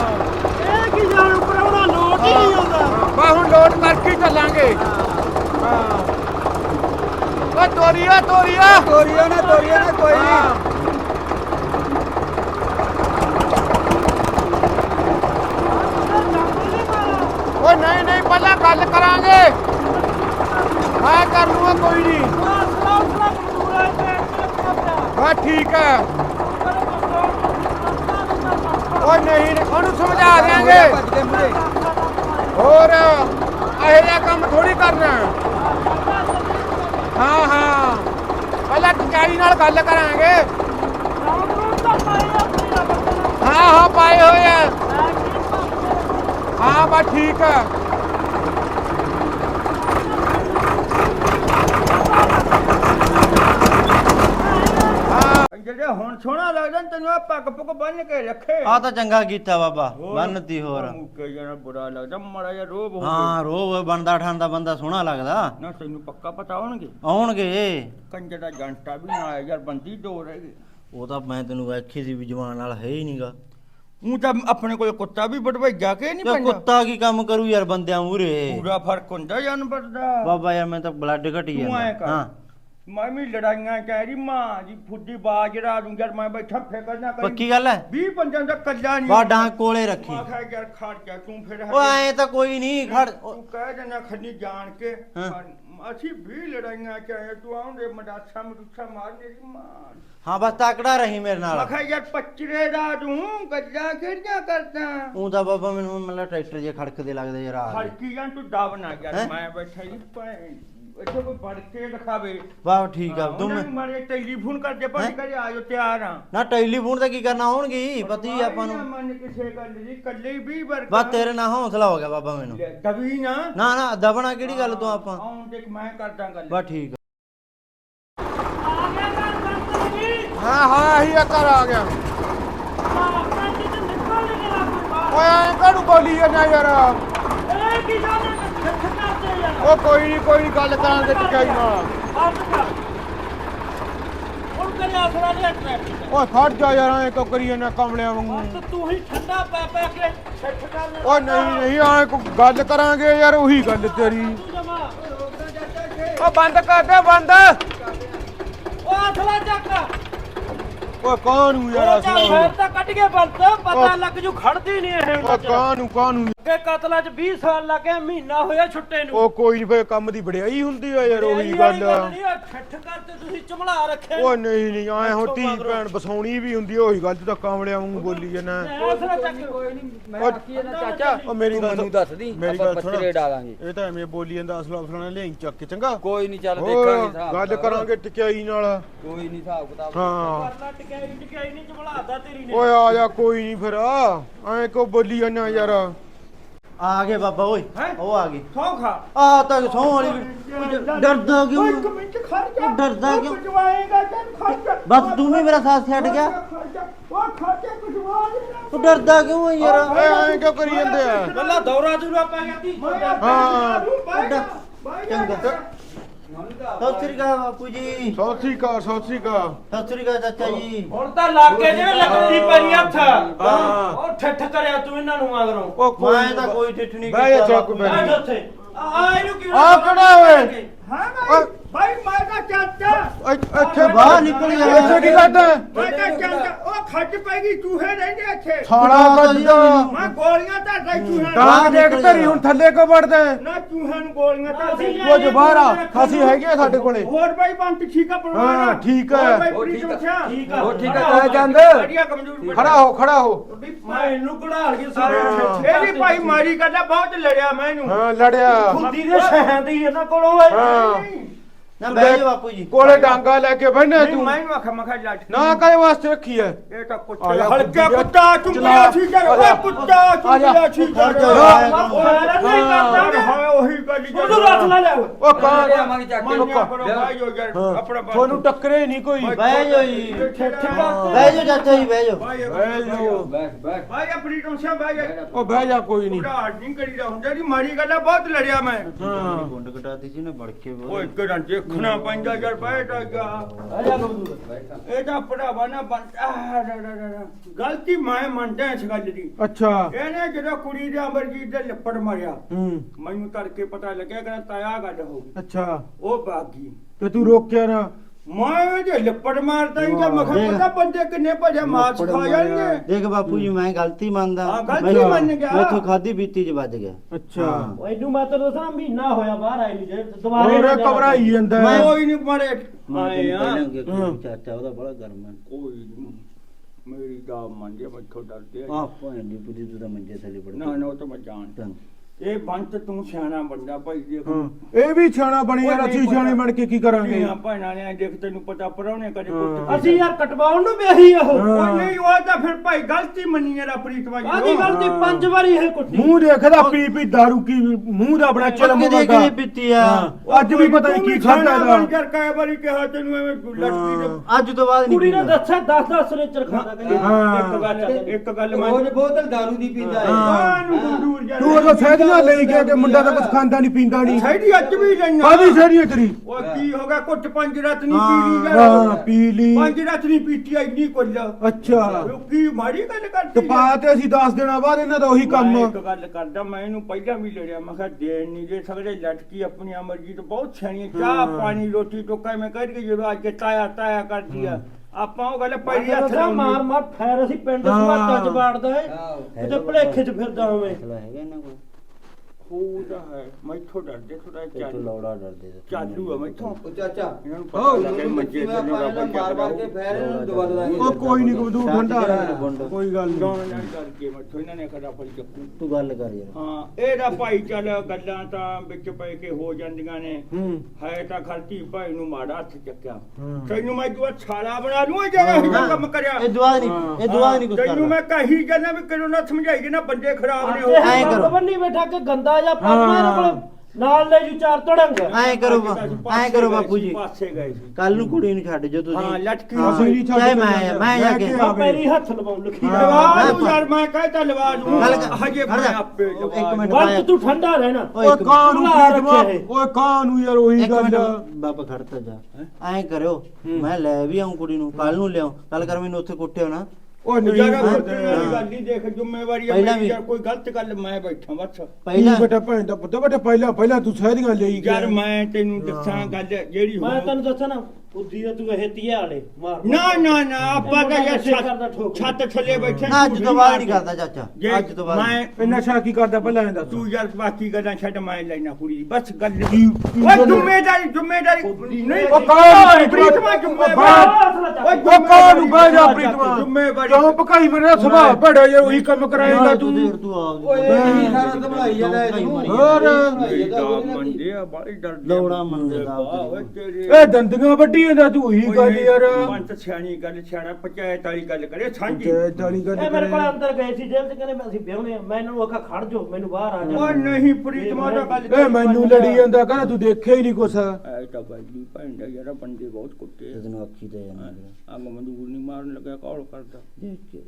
ਇਹ ਕੀ ਜਾਣ ਪਰਾਉਣਾ ਲੋਟ ਹੀ ਨਹੀਂ ਆਉਂਦਾ। ਬਾ ਹੁਣ ਲੋਡ ਕਰਕੇ ਹੀ। ਚੱਲਾਂਗੇ ਹਾਂ। ਓ ਤੋਰੀਆ ਤੋਰੀਆ। ਤੋਰੀਓ ਨਾ ਤੋਰੀਓ ਨਾ ਕੋਈ ਨਹੀਂ ਹਾਂ। ਓ ਨਹੀਂ ਨਹੀਂ ਪਹਿਲਾਂ ਗੱਲ ਕਰਾਂਗੇ। ਹਾਂ ਕਰ ਲੂਗਾ ਕੋਈ ਨਹੀਂ ਹਾਂ ਠੀਕ ਆ ਓ ਨਹੀਂ ਨਹੀਂ, ਉਹਨੂੰ ਸਮਝਾ ਦਿਆਂਗੇ। ਭੱਜ ਕੇ ਮੂਰੇ ਹੋਰ ਇਹੋ ਜਿਹਾ ਕੰਮ ਥੋੜੀ ਕਰਨਾ। ਹਾਂ ਹਾਂ। ਪਹਿਲਾਂ ਟਿਕਾਈ ਨਾਲ ਗੱਲ ਕਰਾਂਗੇ। ਹਾਂ ਹਾਂ, ਪਾਏ ਹੋਏ ਆ। ਹਾਂ, ਬਸ ਠੀਕ ਆ। ਜਿਹੜੇ ਹੁਣ ਸੋਹਣਾ ਲੱਗਦਾ ਨਾ ਤੈਨੂੰ ਆ ਪੱਗ ਪੁੱਗ ਬੰਨ ਕੇ ਰੱਖੇ। ਆ ਤਾਂ ਚੰਗਾ ਕੀਤਾ ਬਾਬਾ ਬੰਨਤੀ ਹੋਰ। ਮੁੱਕੇ ਜਣਾ ਬੁਰਾ ਲੱਗਦਾ ਮਾੜਾ ਜਿਹਾ ਰੋਬ ਹੋ ਹਾਂ ਰੋਬ ਬਣਦਾ ਠਾਂਦਾ ਬੰਦਾ ਸੋਹਣਾ ਲੱਗਦਾ। ਨਾ ਤੈਨੂੰ ਪੱਕਾ ਪਤਾ ਆਉਣਗੇ। ਕੰਜਰ ਦਾ ਜੰਟਾ ਵੀ ਨਾ ਆਇਆ ਯਾਰ ਬੰਦੀ ਦੋ ਰਹਿ ਗਏ ਉਹ ਤਾਂ ਮੈਂ ਤੈਨੂੰ ਆਖੀ ਸੀ ਵੀ ਜਵਾਨ ਨਾਲ ਹੈ ਹੀ ਨਹੀਂਗਾ ਉਹ ਤਾਂ ਆਪਣੇ ਕੋਲ ਕੁੱਤਾ ਵੀ ਬੜਵਾਈਆ ਕੇ ਨਹੀਂ ਪੈਂਦਾ। ਕੁੱਤਾ ਕੀ ਕੰਮ ਕਰੂ ਯਾਰ ਬੰਦਿਆਂ ਮੂਰੇ ਪੂਰਾ ਫ਼ਰਕ ਹੁੰਦਾ ਜਾਨਵਰ ਦਾ। ਬਾਬਾ ਯਾਰ ਮੈਂ ਤਾਂ ਬਲੱਡ ਘਟੀ ਜਾਂਦਾ। ਹਾਂ। ਮੈਂ ਵੀ ਲੜਾਈਆਂ ਕਹਿ ਰਹੀ ਮਾਂ ਜੀ ਫੁੱਡੀ ਬਾਜਰਾ ਦੂੰ ਯਾਰ ਮੈਂ ਬੈਠਾ ਫਿਕਰ ਪੱਕੀ ਗੱਲ ਹੈ? 20 ਪੰਜਾਂ ਦਾ ਕੱਲਾ ਨਹੀਂ ਬਾ ਡਾਂ ਕੋਲੇ ਰੱਖੀ। ਮੈਂ ਕਿਹਾ ਯਾਰ ਖੜ ਜਾ ਤੂੰ ਫਿਰ ਉਹ ਐ ਤਾਂ ਕੋਈ ਨਹੀਂ ਖੜ। ਉਹ- ਤੂੰ ਕਹਿ ਦੇਣਾ ਖੰਨੀ ਜਾਣ ਕੇ ਹਾਂ। ਅਸੀਂ ਵੀ ਲੜਾਈਆਂ ਚਾਹੇ ਤੂੰ ਆਉਂਦੇ ਮਡਾਸਾ ਮਡੂਸਾ ਮਾਰ ਮੇਰੀ ਮਾਂ। ਹਾਂ ਬਸ ਤਕੜਾ ਰਹੀ ਮੇਰੇ ਮੈਂ ਨਾਲ ਕਿਹਾ ਯਾਰ ਪੱਚਰੇ ਦਾ ਤੂੰ ਗੱਲਾਂ ਕਿਹੜੀਆਂ ਕਰਦਾ? ਉਹ ਤਾਂ ਬਾਬਾ ਮੈਨੂੰ ਮਤਲਬ ਟਰੈਕਟਰ ਜੇ ਖੜਕਦੇ ਲੱਗਦੇ ਯਾਰ ਆ ਜਾਂ ਤੂੰ ਦਬ ਨਾ ਯਾਰ ਹੈਂ? ਮੈਂ ਬੈਠਾ ਹੀ ਭੈਣ। ਇੱਥੇ ਕੋਈ ਫੜ ਕੇ ਦਿਖਾਵੇ। ਵਾਹ ਠੀਕ ਆ ਤੂੰ ਨੂੰ ਮਾਰੇ ਟੈਲੀਫੋਨ ਕਰਦੇ ਭਾਜੀ? ਕਰੇ ਆਜੋ ਤਿਆਰ ਆ। ਨਾ ਟੈਲੀਫੋਨ ਤੇ ਕੀ ਕਰਨਾ ਆਉਣਗੇ ਪਤੀ ਆਪਾਂ ਨੂੰ। ਮਨ ਕਿਸੇ ਗੱਲ ਦੀ ਕੱਲੇ ਵੀ ਵਰਕ ਬਸ ਤੇਰੇ ਨਾਲ ਹੌਸਲਾ ਹੋ ਗਿਆ ਬਾਬਾ ਮੈਨੂੰ। ਦਬੀ ਨਾ। ਨਾ ਨਾ ਦਬਣਾ ਕਿਹੜੀ ਗੱਲ ਤੋਂ ਆਪਾਂ? ਆਉਂ ਦੇਖ ਮੈਂ ਕਰਦਾ ਗੱਲ। ਬਸ ਠੀਕ ਆ। ਆ ਗਿਆ। ਕਰ ਕਰ ਜੀ ਹਾਂ ਹਾਂ ਹੀ ਕਰ ਆ ਗਿਆ ਓਏ ਐਂ ਕਾਹਨੂੰ ਬੋਲੀ ਜਾਂਦਾ ਯਾਰ? ਇਹ ਕੀ ਜਾਣਾ ਉਹ ਕੋਈ ਨਹੀਂ ਕੋਈ ਨਹੀਂ ਗੱਲ ਕਰਾਂਗੇ ਟਿਕਾਈ ਨਾਲ। ਕਰ ਹੁਣ ਕਰੇ ਆਸਰਾ ਲਿਆ ਟ੍ਰੈਫਿਕ ਓਏ ਖੜ ਜਾ ਯਾਰ ਐ ਕਿਉਂ ਕਰੀ ਜਾਂਦਾ ਕਮਲਿਆਂ ਵਾਂਗੂ? ਤੇ ਤੂੰ ਹੀ ਠੰਡਾ ਪੈ ਪੈ ਕੇ ਛੱਟ ਕਰ ਓ ਨਹੀਂ ਨਹੀਂ ਐ ਕੋਈ ਗੱਲ ਕਰਾਂਗੇ ਯਾਰ ਉਹੀ ਗੱਲ ਤੇਰੀ। ਤੂੰ ਓ ਬੰਦ ਕਰ ਦੇ ਬੰਦ। ਉਹ ਆਸਰਾ ਚੱਕ ਓ ਕਾਹਨੂੰ ਯਾਰ ਫੇਰ ਤਾਂ ਕੱਢ ਕੇ ਬੰਦ ਪਤਾ ਲੱਗ ਜੂ ਖੜਦੀ ਨਹੀਂ ਇਹ ਓ ਕਾਹਨੂੰ ਕਾਹਨੂੰ ਅੱਗੇ ਕਤਲਾਂ 'ਚ 20 ਸਾਲ ਲੱਗੇ ਮਹੀਨਾ ਹੋਇਆ ਛੁੱਟੇ ਨੂੰ। ਉਹ ਕੋਈ ਨਹੀਂ ਫੇ ਕੰਮ ਦੀ ਵਡਿਆਈ ਹੁੰਦੀ ਆ ਯਾਰ ਉਹੀ ਗੱਲ ਨਹੀਂ ਉਹ ਠੱਠ ਕਰਦੇ ਤੁਸੀਂ ਚਮਲਾ ਰੱਖੇ ਓ ਨਹੀਂ ਨਹੀਂ ਐ ਹੁਣ ਧੀ ਭੈਣ ਬਸਾਉਣੀ ਵੀ ਹੁੰਦੀ ਆ, ਉਹੀ ਗੱਲ ਤੂੰ ਤਾਂ ਕਮਲਿਆਂ ਵਾਂਗੂ ਬੋਲੀ ਜਾਂਦਾ। ਆਸਰਾ ਚੱਕ। ਕੋਈ ਨਹੀਂ ਓ ਚਾਚਾ ਓ ਮੇਰੀ ਗੱਲ ਮੈਨੂੰ ਦੱਸ ਦੀ ਮੇਰੀ ਆਪਾਂ ਗੱਲ ਸੁਣ। ਪੱਤਰੇ ਡਾਲਾਂਗੇ। ਇਹ ਤਾਂ ਐਵੇਂ ਬੋਲੀ ਜਾਂਦਾ ਅਸਲਾ ਫਲਾਣਾ ਲਿਆਈ ਚੱਕ ਕੇ ਚੰਗਾ? ਕੋਈ ਨਹੀਂ ਚੱਲ ਹੋਰ, ਦੇਖਾਂਗੇ ਹਿਸਾਬ ਗੱਲ ਕਿਤਾਬ। ਕਰਾਂਗੇ ਟਿਕਾਈ ਨਾਲ। ਕੋਈ ਨਹੀਂ ਹਿਸਾਬ ਕਿਤਾਬ ਹਾਂ। ਕਰਨਾ ਟਿਕਾਈ ਟਿਕਾਈ ਨਹੀਂ ਚਮਲਾਦਾ ਤੇਰੀ ਨੇ। ਓਏ ਆ ਜਾ ਕੋਈ ਨਹੀਂ ਫਿਰ ਐ ਕੋ ਬੋਲੀ ਜਾਂਦਾ ਯਾਰ? ਆ ਗਏ ਬਾਬਾ ਓਏ ਹੈਂ? ਉਹ ਆ ਗਏ। ਸੌ ਖਾ। ਆ ਤਾਂ ਸੌ ਵਾਲੀ ਵੀ- ਡਰਦਾ ਕਿਉਂ ਓਏ ਇੱਕ ਮਿੰਟ ਖੜ ਜਾ। ਉਹ ਡਰਦਾ ਕਿਉਂ? ਕੁਝਵਾਏਗਾ ਚੱਲ ਖੜ ਜਾ। ਬਸ ਤੂੰ ਵੀ ਮੇਰਾ ਸਾਥ ਛੱਡ ਗਿਆ। ਖੜ ਜਾ ਉਹ ਖੜ ਜਾ ਕੁਝਵਾ ਦੇ ਤੂੰ ਡਰਦਾ ਕਿਉਂ ਹੈ ਯਾਰ? ਐ ਕਿਉਂ ਕਰੀ ਜਾਂਦੇ ਆ? ਬੱਲਾ ਦੌਰਾ ਦੂਰਾ ਪੈ ਗਿਆ ਤੀ ਹਾਂ। ਚੰਗਾ। ਸਤਿ ਸ੍ਰੀ ਅਕਾਲ ਬਾਪੂ ਜੀ। ਸਤਿ ਸ੍ਰੀ ਅਕਾਲ ਸਤਿ ਸ੍ਰੀ ਅਕਾਲ। ਸਤਿ ਸ੍ਰੀ ਅਕਾਲ ਚਾਚਾ ਜੀ। ਹੁਣ ਤਾਂ ਲਾਗੇ ਜਿਵੇਂ ਲੱਗਦੀ ਪਈ ਹੱਥ ਹਾਂ। ਉਹ ਠੱਠ ਕਰਿਆ ਤੂੰ ਇਹਨਾਂ ਨੂੰ ਮਗਰੋਂ। ਉਹ ਮੈਂ ਤਾਂ ਕੋਈ ਠਿੱਠ ਨਹੀਂ ਬਹਿ ਜਾ ਚੱਕ ਬਹਿ ਬੈਠ ਜਾ। ਉੱਥੇ। ਆ ਇਹਨੂੰ ਕਿਉਂ ਆ ਕਿਹੜਾ ਓਏ? ਹਾਂ ਓਏ। ਭਾਈ ਮੈਂ ਤਾਂ ਚਾਚਾ ਇੱਥੇ- ਇੱਥੇ ਬਾਹਰ ਨਿਕਲ ਜਾ। ਇੱਥੇ ਕੀ ਕਰਦਾ? ਮੈਂ ਤਾਂ ਚਾਚਾ ਉਹ ਖੱਜ ਪੈਗੀ ਚੂਹੇ ਰਹਿੰਦੇ ਇੱਥੇ। ਸਾਲਾ ਕੱਢਦਾ ਮੈਂ ਗੋਲੀਆਂ ਤਾਂ ਡਾਈ ਚੂਹਿਆਂ ਨੂੰ। ਦੇਖ ਧਰੀ ਹੁਣ ਥੱਲੇ ਕੋ ਵੜਦਾ? ਹੈ? ਨਾ ਚੂਹਿਆਂ ਨੂੰ ਗੋਲੀਆਂ ਤਾਂ ਕੁਝ ਬਾਹਰ ਆ। ਖਾਸੀ ਹੈਗੀ ਆ ਸਾਡੇ ਕੋਲੇ। ਹੋਰ ਬਾਈ ਬੰਤ ਠੀਕ ਆ ਪਰਵਾਹ ਹਾਂ, ਠੀਕ ਆ। ਹੋਰ ਉਹ ਠੀਕ ਆ। ਠੀਕ ਆ। ਉਹ ਠੀਕ ਆ, ਖੜਾ ਹੋ ਤਾਇਆ ਚੰਦ। ਵਧੀਆ ਕਮਜ਼ੋਰ ਖੜਾ ਹੋ ਖੜਾ ਹੋ। ਮੈਂ ਇਹਨੂੰ ਕਢਾਲ ਕੇ ਸਾਰੇ। ਇਹ ਵੀ ਭਾਈ ਮਾਰੀ ਕਰਦਾ ਬਹੁਤ ਲੜਿਆ ਮੈਂ ਇਹਨੂੰ। ਹਾਂ ਲੜਿਆ। ਖੁੱਦੀ ਦੇ ਸ਼ਹਿਂ ਦੀ ਇਹਨਾਂ ਕੋਲੋਂ ਹਾਂ। ਨਾ ਬਹਿ ਜਾ ਬਾਪੂ ਜੀ। ਕੋਲੇ ਡਾਂਗਾ ਲੈ ਕੇ ਬਹਿਣਾ ਨਹੀਂ ਤੂੰ। ਮੈਂ ਇਹਨੂੰ ਆਖਿਆ ਮੈਂ ਕਿਹਾ ਲੱਟ ਨਾ ਕਾਹਦੇ ਵਾਸਤੇ ਰੱਖੀ ਐ? ਇਹ ਤਾਂ ਆ ਕੁੱਤਾ ਜਾ, ਹਲਕਾ ਕੁੱਤੀ ਕੁੱਤਾ ਚਲਾ। ਚੁੰਗਿਆ ਸੀ ਕਰ ਆ ਜਾ। ਓਏ ਕੁੱਤਾ ਆ ਜਾ। ਚੁੰਗਿਆ ਸੀ ਕਰ ਖੜ ਜਾ, ਉਹ ਹੈਰਾਨ ਨਹੀਂ ਕਰਦਾ ਹਾਂ ਉਹੀ ਗੱਲ ਜੀ ਉਹਨੂੰ ਰੱਖ ਲੈ ਲੈ ਓਏ। ਉਹ ਕਾਂ ਲਿਆਵਾਂਗੇ ਚੱਕ ਕੇ। ਮੰਨਿਆ ਕਰੋ ਭਾਈ ਹੋ ਯਾਰ ਹਾਂ। ਆਪਣਾ ਬਾਤ। ਤੁਹਾਨੂੰ ਟੱਕਰੇ ਨਹੀਂ ਕੋਈ। ਬਹਿ ਜਾਓ ਜੀ। ਠੀਕ ਠੀਕ ਆ ਬਹਿ ਜਾਓ ਚਾਚਾ ਜੀ ਬਹਿ ਜਾਓ। ਭਾਈ ਬਹਿ ਜਾਓ। ਬੈਠ ਬੈਠ ਭਾਈ ਆਪਣੀ ਟੋਂਸਿਆ ਭਾਈ ਉਹ ਬਹਿ ਜਾ ਕੋਈ ਨਹੀਂ। ਘਬਰਾਹਟ ਨਹੀਂ ਕਰੀਦਾ ਹੁੰਦਾ ਜੀ। ਮਾਰੀ ਗੱਲਾਂ ਬਹੁਤ ਲੜਿਆ ਮੈਂ। ਹਾਂ। ਗੁੰਡ ਕਟਾਤੀ ਸੀ ਨਾ ਬੜ ਕੇ ਓਏ ਕਿਹੜਾ ਦੇਖਣਾ ਪੈਂਦਾ ਯਾਰ ਬੈਠਾ ਗਿਆ ਇਹ ਤਾਂ ਭਰਾਵਾ ਨਾ ਬੰਦ। ਗਲਤੀ ਮੈਂ ਮੰਨਦਾ ਇਸ ਗੱਲ ਦੀ। ਅੱਛਾ। ਇਹਨੇ ਜਦੋਂ ਕੁੜੀ ਦੇ ਅਮਰਜੀਤ ਦੇ ਲੱਪੜ ਮਾਰਿਆ ਹੂੰ। ਮੈਨੂੰ ਤੜਕੇ ਪਤਾ ਲੱਗਿਆ ਕਿ ਤਾਇਆ ਗੱਲ ਹੋ ਗਈ। ਅੱਛਾ। ਉਹ ਬਾਗੀ ਤੇ ਤੂੰ ਰੋਕਿਆ ਨਾ। ਮੈਂ ਜੇ ਲੱਪੜ ਮਾਰਦਾ ਹੀ ਜਾਂ ਮਖਾ ਪਤਾ ਬੰਦੇ ਕਿੰਨੇ ਭਜੇ ਮਾਸ ਖਾ ਜਾਣਗੇ। ਦੇਖ ਬਾਪੂ ਜੀ ਮੈਂ ਗਲਤੀ ਮੰਨਦਾ। ਹਾਂ, ਗਲਤੀ ਮੈਨੂੰ- ਮੰਨ ਗਿਆ। ਮੈਥੋਂ ਖਾਦੀ ਪੀਤੀ ਚ ਵੱਜ ਗਿਆ। ਅੱਛਾ। ਹਾਂ। ਇਹਨੂੰ ਮੈਂ ਤੈਨੂੰ ਦੱਸਾਂ ਮਹੀਨਾ ਹੋਇਆ ਬਾਹਰ ਆਈ ਨਹੀਂ ਜੇ ਹੋਰ ਘਬਰਾਈ ਜਾਂਦਾ। ਹੈ। ਕੋਈ ਨਹੀਂ ਮਾਰੇ। ਮੈਂ ਆਏ ਤੈਨੂੰ ਆ। ਪਹਿਲਾਂ ਅੱਗੇ ਹਾਂ। ਚਾਚਾ ਉਹਦਾ ਬੜਾ ਗਰਮ ਹੈ। ਕੋਈ ਨੀ। ਮੇਰੀ ਦਾ ਮੰਨ ਜੇ ਮੈਥੋਂ ਡਰਦੇ ਆ। ਆਹ ਭਾਂ ਦੀ ਬੁੱਧੀ ਤੂੰ ਤਾਂ ਮੰਜੇ ਥੱਲੇ ਪੜ ਨਾ ਨਾ ਉਹ ਤਾਂ ਮੈਂ ਜਾਣਦਾ। ਇਹ ਬੰਤ ਤੂੰ ਸਿਆਣਾ ਬੰਦਾ ਭਾਈ ਦੇਖ। ਹਾਂ ਇਹ ਵੀ ਛਾਣਾ ਬਣੀ ਯਾਰ ਅਸੀਂ ਛਾਣੇ ਬਣ ਕੇ ਕੀ ਕਰਾਂਗੇ? ਧੀਆਂ ਭੈਣਾਂ ਨੇ ਦੇਖ ਤੈਨੂੰ ਪਤਾ ਪਰਾਉਣੇ ਕਦੇ ਹਾਂ। ਕੁੱਟ ਅਸੀਂ ਯਾਰ ਕਟਵਾਉਣ ਨੂੰ ਵਿਆਹੀ ਉਹ। ਹਾਂ। ਉਹ ਨਹੀਂ ਉਹ ਤਾਂ ਫਿਰ ਭਾਈ ਗਲਤੀ ਮੰਨੀ ਮੇਰਾ ਪ੍ਰੀਤ ਭਾਈ ਆਹਦੀ ਗਲਤੀ ਪੰਜ ਵਾਰੀ ਹੈ ਕੁੱਟੀ। ਮੂੰਹ ਦੇਖਦਾ ਪੀ ਪੀ दारू ਕੀ ਮੂੰਹ ਦਾ ਬੜਾ ਚਲਮ ਅੱਗੇ ਦੇਖ ਕੇ ਪੀਤੀ ਆ? ਅੱਜ ਵੀ ਪਤਾ ਨਹੀਂ ਕੀ ਖਾਦਾ ਦਾ ਯਾਰ ਕਈ ਵਾਰੀ ਕਿਹਾ ਤੈਨੂੰ ਐਵੇਂ ਲੜਕੀ ਦੇ ਅੱਜ ਤੋਂ ਬਾਅਦ ਨਹੀਂ ਕੁੜੀ ਨੇ ਪੀਂਦਾ। ਦੱਸਿਆ 10 10 ਰੇਚਰ ਖਾਦਾ ਕਹਿੰਦੀ ਹਾਂ। ਇੱਕ ਗੱਲ ਇੱਕ ਗੱਲ ਮੈਂ ਰੋਜ਼ ਬੋਤਲ ਦਾਰੂ ਦੀ ਪੀਂਦਾ ਹੈ। ਹਾਂ। ਨੂੰ ਦੂਰ ਜਾ ਤੂੰ ਉਹ ਸਹਿਦੀਆਂ ਲਈ ਗਿਆ ਕਿ ਮੁੰਡਾ ਤਾਂ ਕੁਝ ਖਾਂਦਾ ਨਹੀਂ ਪੀਂਦਾ ਨਹੀਂ। ਸੈਡੀ ਅੱਜ ਵੀ ਲੈਣਾ ਕਾਦੀ ਸਹਿਦੀਆਂ ਤੇਰੀ। ਉਹ ਕੀ ਹੋ ਗਿਆ ਕੁੱਟ ਪੰਜ ਰਾਤ ਨਹੀਂ ਪੀ ਲਈ ਹਾਂ ਯਾਰ ਪੀ ਲਈ। ਪੰਜ ਰਾਤ ਨਹੀਂ ਪੀਤੀ ਐਨੀ ਕੁੱਲ ਅੱਛਾ। ਉਹ ਕੀ ਮਾੜੀ ਗੱਲ ਕਰਦੀ ਤੇ ਪਾ ਤੇ ਅਸੀਂ 10 ਦਿਨਾਂ ਬਾਅਦ ਇਹਨਾਂ ਦਾ ਉਹੀ ਕੰਮ। ਮੈਂ ਇੱਕ ਗੱਲ ਕਰਦਾ ਮੈਂ ਇਹਨੂੰ ਪਹਿਲਾਂ ਵੀ ਲੜਿਆ ਮੈਂ ਕਿਹਾ ਦੇਣ ਨਹੀਂ ਦੇ ਸਕਦੇ ਲਟਕੀ ਆਪਣੀ ਅਮਰਜੀ ਤੋਂ ਬਹੁਤ ਛਣੀ ਹੈ। ਚਾਹ ਪਾਣੀ ਰੋਟੀ ਟੋਕਾ ਮੈਂ ਕਹਿ ਕੇ ਜਦੋਂ ਅੱਜ ਤਾਇਆ ਤਾਇਆ ਕਰਦੀ ਆ। ਆਪਾਂ ਉਹ ਗੱਲ ਪੈਰੀ ਹੱਥ ਨਾਲ ਮਾਰ ਮਾਰ ਫੈਰ ਅਸੀਂ ਪਿੰਡ ਸਮਾਤਾਂ ਚ ਬਾੜਦਾ ਹੈ ਆਹੋ। ਕਿਤੇ ਭਲੇਖੇ ਚ ਫਿਰਦਾ ਹੋਵੇ। ਮਸਲਾ ਹੈਗਾ ਇਹਨਾਂ ਕੋਲ। ਹੋਊਦਾ ਹੈ ਮੈਥੋਂ ਡਰਦੇ ਥੋੜਾ ਇੱਥੋਂ ਚਾਲੂ। ਲੌੜਾ ਡਰਦੇ ਤੇ। ਚਾਲੂ ਆ ਮੈਥੋਂ। ਉਹ ਚਾਚਾ ਇਹਨਾਂ ਨੂੰ ਹੋ, ਪਤਾ ਲੱਗੇ ਮੰਜੇ ਤੇ ਆਪਾਂ ਲੋੜਾ ਇਹਨਾਂ ਮਾਰ ਮਾਰ ਕੇ ਫੇਰ ਇਹਨੂੰ ਦਵਾ ਦਾਂਗੇ ਉਹ ਕੋਈ ਨਹੀਂ ਕੋਈ ਦੂਰ ਠੰਡਾ ਸ਼ਾਂਤੀ ਰਹਿ ਨਾਲ ਗੁੰਡ। ਕੋਈ ਗੱਲ ਨਹੀਂ ਗਾਉਣ ਨਾਲ ਕਰਕੇ ਮੈਥੋਂ ਇਹਨਾਂ ਨੇ ਕਦਾ ਫਲ ਚੱਕੂ। ਤੂੰ ਗੱਲ ਕਰ ਯਾਰ। ਹਾਂ ਇਹਦਾ ਭਾਈ ਚੱਲ ਗੱਲਾਂ ਤਾਂ ਵਿੱਚ ਪੈ ਕੇ ਹੋ ਜਾਂਦੀਆਂ ਨੇ। ਹੂੰ। ਹੈ ਤਾਂ ਖਰਤੀ ਭਾਈ ਨੂੰ ਮਾੜਾ ਹੱਥ ਚੱਕਿਆ। ਹਾਂ। ਤੈਨੂੰ ਮੈਂ ਦੁਆ ਛਾਲਾ ਬਣਾ ਦੂੰ ਜਿਹੜਾ ਕੰਮ ਕਰਿਆ। ਇਹ ਦੁਆ ਨਹੀਂ। ਇਹ ਦੁਆ ਨਹੀਂ ਕੁਛ ਤੈਨੂੰ ਮੈਂ ਕਹੀ ਜਾਂਦਾ ਵੀ ਕਿਉਂ ਨਾ ਸਮਝਾਈ ਨਾ ਬੰਦੇ ਖਰਾਬ ਨੇ ਐਂ ਕਰੋ। ਬੰਨੀ ਬੈਠਾ ਕੇ ਗੰਦਾ ਜਾਂ ਹਾਂ। ਨਾਲ ਲੈ ਜੂ ਚਾਰ ਤੜੰਗ। ਐਂ ਕਰੋ ਬਾ- ਐਂ ਕਰੋ ਬਾਪੂ ਜੀ। ਪਾਸੇ ਗਏ ਸੀ। ਕੱਲ ਨੂੰ ਕੁੜੀ ਨੂੰ ਛੱਡ ਜੋ ਤੁਸੀਂ। ਹਾਂ, ਲਟਕੀ ਹਾਂ, ਅਸੀਂ ਨਹੀਂ ਛੱਡ ਚਾਹੇ ਕੇ ਮੈਂ ਜਾਂਦੇ। ਮੈਂ ਜਾ ਕੇ ਆ ਪੈਰੀ ਹੱਥ ਲਵਾਉ ਲਖੀ ਹਾਂ। ਲਵਾ ਮੈਂ ਦੂੰ ਯਾਰ ਮੈਂ ਕਹਿਤਾ ਲਵਾ ਦੂੰ। ਗੱਲ ਕਰ- ਹਜੇ ਖੜ ਮੈਂ। ਆਪੇ ਇੱਕ ਮਿੰਟ। ਬੰਤ ਤੂੰ ਠੰਡਾ ਰਹਿਣਾ। ਓਏ ਓਏ ਇੱਕ ਕਾਂ ਨੂੰ ਭੁਲਾ ਪ੍ਰੀਤਮਾ ਰੱਖਿਆ। ਓਏ ਨੂੰ ਯਾਰ ਉਹੀ ਇੱਕ ਗੱਲ ਮਿੰਟ। ਆ। ਬਾਬਾ ਖੜਤਾ ਜਾ। ਐਂ ਕਰਿਓ। ਮੈਂ ਲੈ ਵੀ ਆਉਂ ਕੁੜੀ ਨੂੰ। ਕੱਲ ਨੂੰ ਲਿਆਉਂ। ਕੱਲ ਕਰ ਮੈਨੂੰ ਉੱਥੇ ਕੁੱਟਿਓ ਨਾ। ਓਏ ਨਹੀਂ ਜਗ੍ਹਾ ਵਾਲੀ ਗੱਲ ਨਹੀਂ ਦੇਖ ਜ਼ਿੰਮੇਵਾਰੀ ਪਹਿਲਾਂ ਮੇਰੀ ਵੀ- ਯਾਰ ਕੋਈ ਗਲਤ ਗੱਲ ਮੈਂ ਬੈਠਾ ਬਸ ਪਹਿਲਾਂ ਬੇਟਾ ਭੈਣ ਦਾ ਪੁੱਤ ਬੇਟਾ ਪਹਿਲਾਂ ਪਹਿਲਾਂ ਤੂੰ ਸਹਿਦੀਆਂ ਲਈ ਗਿਆ। ਯਾਰ ਮੈਂ ਤੈਨੂੰ ਦੱਸਾਂ ਗੱਲ ਜਿਹੜੀ ਮੈਂ। ਤੈਨੂੰ ਦੱਸਾਂ ਨਾ ਬੁੱਧੀ ਦਾ ਤੂੰ ਇਹ ਤੀਏ ਵਾਲੇ ਮਾਰ ਨਾ ਨਾ ਨਾ ਆਪਾਂ ਤਾਂ ਯਾਰ ਨਸ਼ੇ ਕਰਦਾ ਛੱਤ ਠੋਕ। ਛੱਤ ਥੱਲੇ ਬੈਠੇ ਨਾ ਅੱਜ ਝੂਠ ਤੋਂ ਨਹੀਂ ਬਾਅਦ ਨਹੀਂ ਮਾਰਦੇ। ਕਰਦਾ ਚਾਚਾ ਜੇ ਅੱਜ ਤੋਂ ਬਾਅਦ। ਮੈਂ ਇਹ ਨਸ਼ਾ ਕੀ ਕਰਦਾ ਪਹਿਲਾਂ ਇਹ ਦੱਸ। ਤੂੰ ਯਾਰ ਬਾਕੀ ਗੱਲਾਂ ਛੱਡ ਮੈਂ ਲੈਣਾ ਕੁੜੀ। ਦੀ ਬਸ ਗੱਲ ਕੀ- ਕੀ ਓਏ ਗੱਲ? ਜ਼ਿੰਮੇਦਾਰੀ ਜ਼ਿੰਮੇਦਾਰੀ ਨਹੀਂ ਉਹ ਕਾਂ ਨੂੰ ਪ੍ਰੀਤਮਾ ਉਹ ਕਾਂ ਨੂੰ ਬਹਿ ਜਾ ਪ੍ਰੀਤਮਾ ਜ਼ਿੰਮੇਵਾਰੀ ਕਿਉਂ ਪਕਾਈ ਮੇਰਾ ਸੁਭਾਅ ਭੜਾ ਯਾਰ ਉਹੀ ਕੰਮ ਕਰਾਏਗਾ ਤੂੰ। ਦੇਰ ਤੂੰ ਆਪ ਓਏ ਇਹੀ ਸਾਰਾ ਸੰਭਾਈ ਜਾਂਦਾ ਇਹਨੂੰ। ਹੋਰ। ਮੰਦੇ ਆ ਬਾਈ ਡਰ ਦੌੜਾ ਮੰਨਦੇ ਦਾ ਓਏ ਤੇਰੇ ਇਹ ਦੰਦੀਆਂ ਵੱਡੀ ਜਾਂਦਾ ਤੂੰ ਉਹੀ ਗੱਲ ਯਾਰ। ਪੰਜ ਸਿਆਣੀ ਗੱਲ ਛਾੜਾ ਪੰਚਾਇਤ ਵਾਲੀ ਗੱਲ ਕਰੇ ਸਾਂਝੀ। ਪੰਚਾਇਤ ਵਾਲੀ ਗੱਲ ਇਹ ਮੇਰੇ ਕੋਲ ਕਰੇ। ਅੰਦਰ ਗਏ ਸੀ ਜੇਲ੍ਹ ਚ ਕਹਿੰਦੇ ਮੈਂ ਅਸੀਂ ਵਿਆਹਨੇ ਆ ਮੈਂ ਇਹਨਾਂ ਨੂੰ ਆਖਾ ਖੜ ਜਾਓ ਮੈਨੂੰ ਬਾਹਰ ਆ ਜਾ ਓ ਨਹੀਂ ਪ੍ਰੀਤਮਾ ਦਾ ਗੱਲ ਇਹ ਮੈਨੂੰ ਲੜੀ ਜਾਂਦਾ ਕਹਿੰਦਾ ਤੂੰ ਦੇਖਿਆ ਹੀ ਨਹੀਂ ਕੁਛ। ਐ ਤਾਂ ਬਾਈ ਭੈਣ ਦਾ ਯਾਰ ਬੰਦੇ ਬਹੁਤ ਕੁੱਤੇ ਆ। ਤੈਨੂੰ ਅੱਖੀ ਤੇ ਜਾਂਦਾ ਅੰਗ ਮੰਦੂਰ ਨਹੀਂ ਮਾਰਨ ਲੱਗਿਆ ਕੌਲ ਕਰਦਾ। ਦੇਖ ਕੇ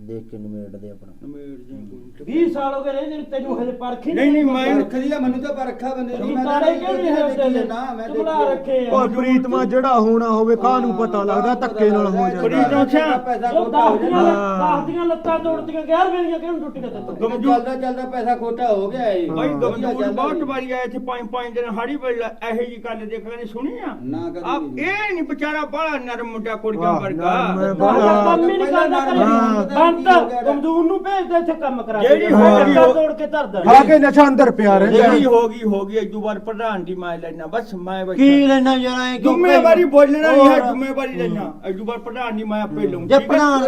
ਦੇਖ ਕੇ ਨਿਮੇੜਦੇ ਆਪਣਾ। ਨਮੇੜ ਜੇ ਕੋਈ 20 ਸਾਲ ਹੋ ਗਏ ਨੇ ਜਿਹਨੂੰ ਤੈਨੂੰ ਹਜੇ ਪਰਖੀ ਨਹੀਂ, ਨਹੀਂ, ਮੈਂ- ਰੱਖਦੀ ਆ ਮੈਨੂੰ ਤਾਂ ਪਰ ਰੱਖਾ ਬੰਦੇ ਨੂੰ ਮੈਂ ਤਾਂ ਤਾਰੇ ਕਿਉਂ ਨਹੀਂ ਹੱਸਦੇ ਨੇ ਨਾ ਮੈਂ ਰੱਖੇ ਆ। ਓਏ ਪ੍ਰੀਤਮਾ ਜਿਹੜਾ ਹੋਣਾ ਹੋਵੇ ਕਾਹਨੂੰ ਪਤਾ ਲੱਗਦਾ ਧੱਕੇ ਨਾਲ ਹੋ ਜਾਂਦਾ। ਪੈਸਾ ਉਹ ਖੋਟਾ ਹੋ ਦੀਆਂ ਦੀਆਂ ਲੱਤਾਂ ਤੋੜਦੀਆਂ 11 ਮੇਰੀਆਂ ਕਿਉਂ ਟੁੱਟੀਆਂ ਤੇ? ਚੱਲਦਾ ਚੱਲਦਾ ਪੈਸਾ ਖੋਟਾ ਹੋ ਗਿਆ ਏ। ਬਾਈ ਵਧੀਆ ਗਮਜੂਰ ਬਹੁਤ। ਵਾਰੀ ਆਏ ਇੱਥੇ ਪੰਜ ਪੰਜ ਦਿਨ ਹਾੜੀ ਵੇਲੇ ਇਹੋ ਜੀ ਗੱਲ ਦੇਖਣ ਨੇ ਸੁਣੀ ਆ? ਨਾ ਕਦੀ ਆਪ ਨਹੀਂ। ਇਹ ਨਹੀਂ ਵਿਚਾਰਾ ਬੜਾ ਨਰਮ ਮੁੰਡਾ ਕੁੜੀਆਂ ਵਾਹ, ਵਰਗਾ। ਨਰਮ ਹੈ, ਬਾਹਰ ਕੰਮ ਹੀ ਨਹੀਂ ਕਰਦਾ ਹਾਂ। ਬੰਤ ਕਮਜ਼ੂਰ ਨੂੰ ਭੇਜਦੇ ਇੱਥੇ ਕੰਮ ਕਰਾ ਕੇ। ਜਿਹੜੀ ਮੈਂ ਹੋ ਗਈ ਲੱਤਾਂ ਉਹ- ਤੋੜ ਕੇ ਧਰਦਾ ਖਾ ਕੇ ਨਸ਼ਾ ਅੰਦਰ ਪਿਆ ਰਹਿੰਦਾ। ਜਿਹੜੀ ਹੋ ਗਈ ਹੋ ਗਈ ਇਦੋਂ ਬਾਅਦ ਪ੍ਰਧਾਨ ਦੀ ਮੈਂ ਲੈਣਾ ਬਸ ਮੈਂ ਬੈਠਾ। ਕੀ ਲੈਣਾ ਯਾਰ ਐ ਜ਼ਿੰਮੇਵਾਰੀ ਬੋਲਣਾ ਨਹੀਂ ਹੈ। ਜ਼ਿੰਮੇਵਾਰੀ ਲੈਣਾ ਇਦੋਂ ਬਾਅਦ ਪ੍ਰਧਾਨ ਦੀ ਮੈਂ ਆਪੇ ਲਊਂ ਜੇ? ਪ੍ਰਧਾਨ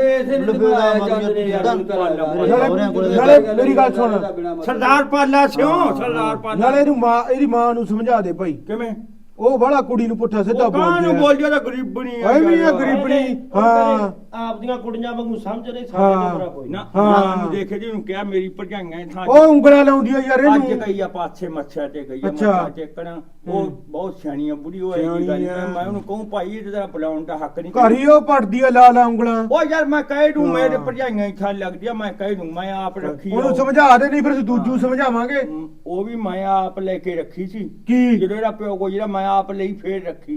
ਨਾਲੇ ਮੇਰੀ ਗੱਲ ਸੁਣ। ਸਰਦਾਰ ਪਾਲਾ ਸਿਓ ਸਰਦਾਰ ਪਾਲਾ। ਨਾਲੇ ਇਹਨੂੰ ਮਾਂ ਇਹਦੀ ਮਾਂ ਨੂੰ ਸਮਝਾ ਦੇ ਭਾਈ। ਕਿਵੇਂ? ਉਹ ਬੜਾ ਕੁੜੀ ਨੂੰ ਪੁੱਠਾ ਸਿੱਧਾ ਉਹ ਕਾਹ ਨੂੰ ਬੋਲਦੀ ਬੋਲ ਜ਼ਿਆਦਾ ਗਰੀਬਣੀ ਐ ਵੀ ਇਹ ਗਰੀਬਣੀ। ਹਾਂ। ਆਪਦੀਆਂ ਕੁੜੀਆਂ ਵਾਂਗੂ ਸਮਝ ਰਹੇ ਹਾਂ। ਸਾਡੇ ਤੋਂ ਬੜਾ ਕੋਈ ਨਾ ਹਾਂ। ਮਾਂ ਨੂੰ ਦੇਖੇ ਜੀ ਨੂੰ ਕਿਹਾ ਮੇਰੀ ਭਰਜਾਈਆਂ ਥਾਂ ਉਹ ਉਂਗਲਾਂ ਲਾਉਂਦੀ ਆ ਯਾਰ ਅੱਜ ਇਹਨੂੰ। ਗਈ ਆ ਪਾਸੇ ਮੱਛਾ ਤੇ ਗਈ ਆ ਅੱਛਾ। ਮੱਛਾ ਟੇਕਣਾ ਉਹ ਬਹੁਤ ਸਿਆਣੀ ਆ ਬੁੜੀ ਉਹ ਇਹਦੀ ਗੱਲ ਸਿਆਣੀ ਆ। ਮੈਂ ਉਹਨੂੰ ਕਹੂੰ ਭਾਈ ਇਹ ਤੇਰਾ ਬੁਲਾਉਣ ਦਾ ਹੱਕ ਨਹੀਂ। ਘਰ ਹੀ ਉਹ ਪੜਦੀ ਆ ਲਾ ਲਾ ਉਂਗਲਾਂ। ਉਹ ਯਾਰ ਮੈਂ ਕਹਿ ਦੂੰ ਹਾਂ। ਮੇਰੇ ਭਰਜਾਈਆਂ ਹੀ ਥਾਂ ਲੱਗਦੀ ਆ ਮੈਂ ਕਹਿ ਦੂੰ ਮੈਂ ਆਪ ਰੱਖੀ ਆ। ਉਹਨੂੰ ਉਹ। ਸਮਝਾ ਦੇ ਨਹੀਂ ਫਿਰ ਅਸੀਂ ਦੂਜੂ ਸਮਝਾਵਾਂਗੇ। ਹਮ, ਉਹ ਵੀ ਮੈਂ ਆਪ ਲੈ ਕੇ ਰੱਖੀ ਸੀ। ਕੀ? ਜਦੋਂ ਇਹਦਾ ਪਿਓ ਕੋ ਜਿਹੜਾ ਮੈਂ ਆਪ ਲਈ ਫੇਰ ਰੱਖੀ।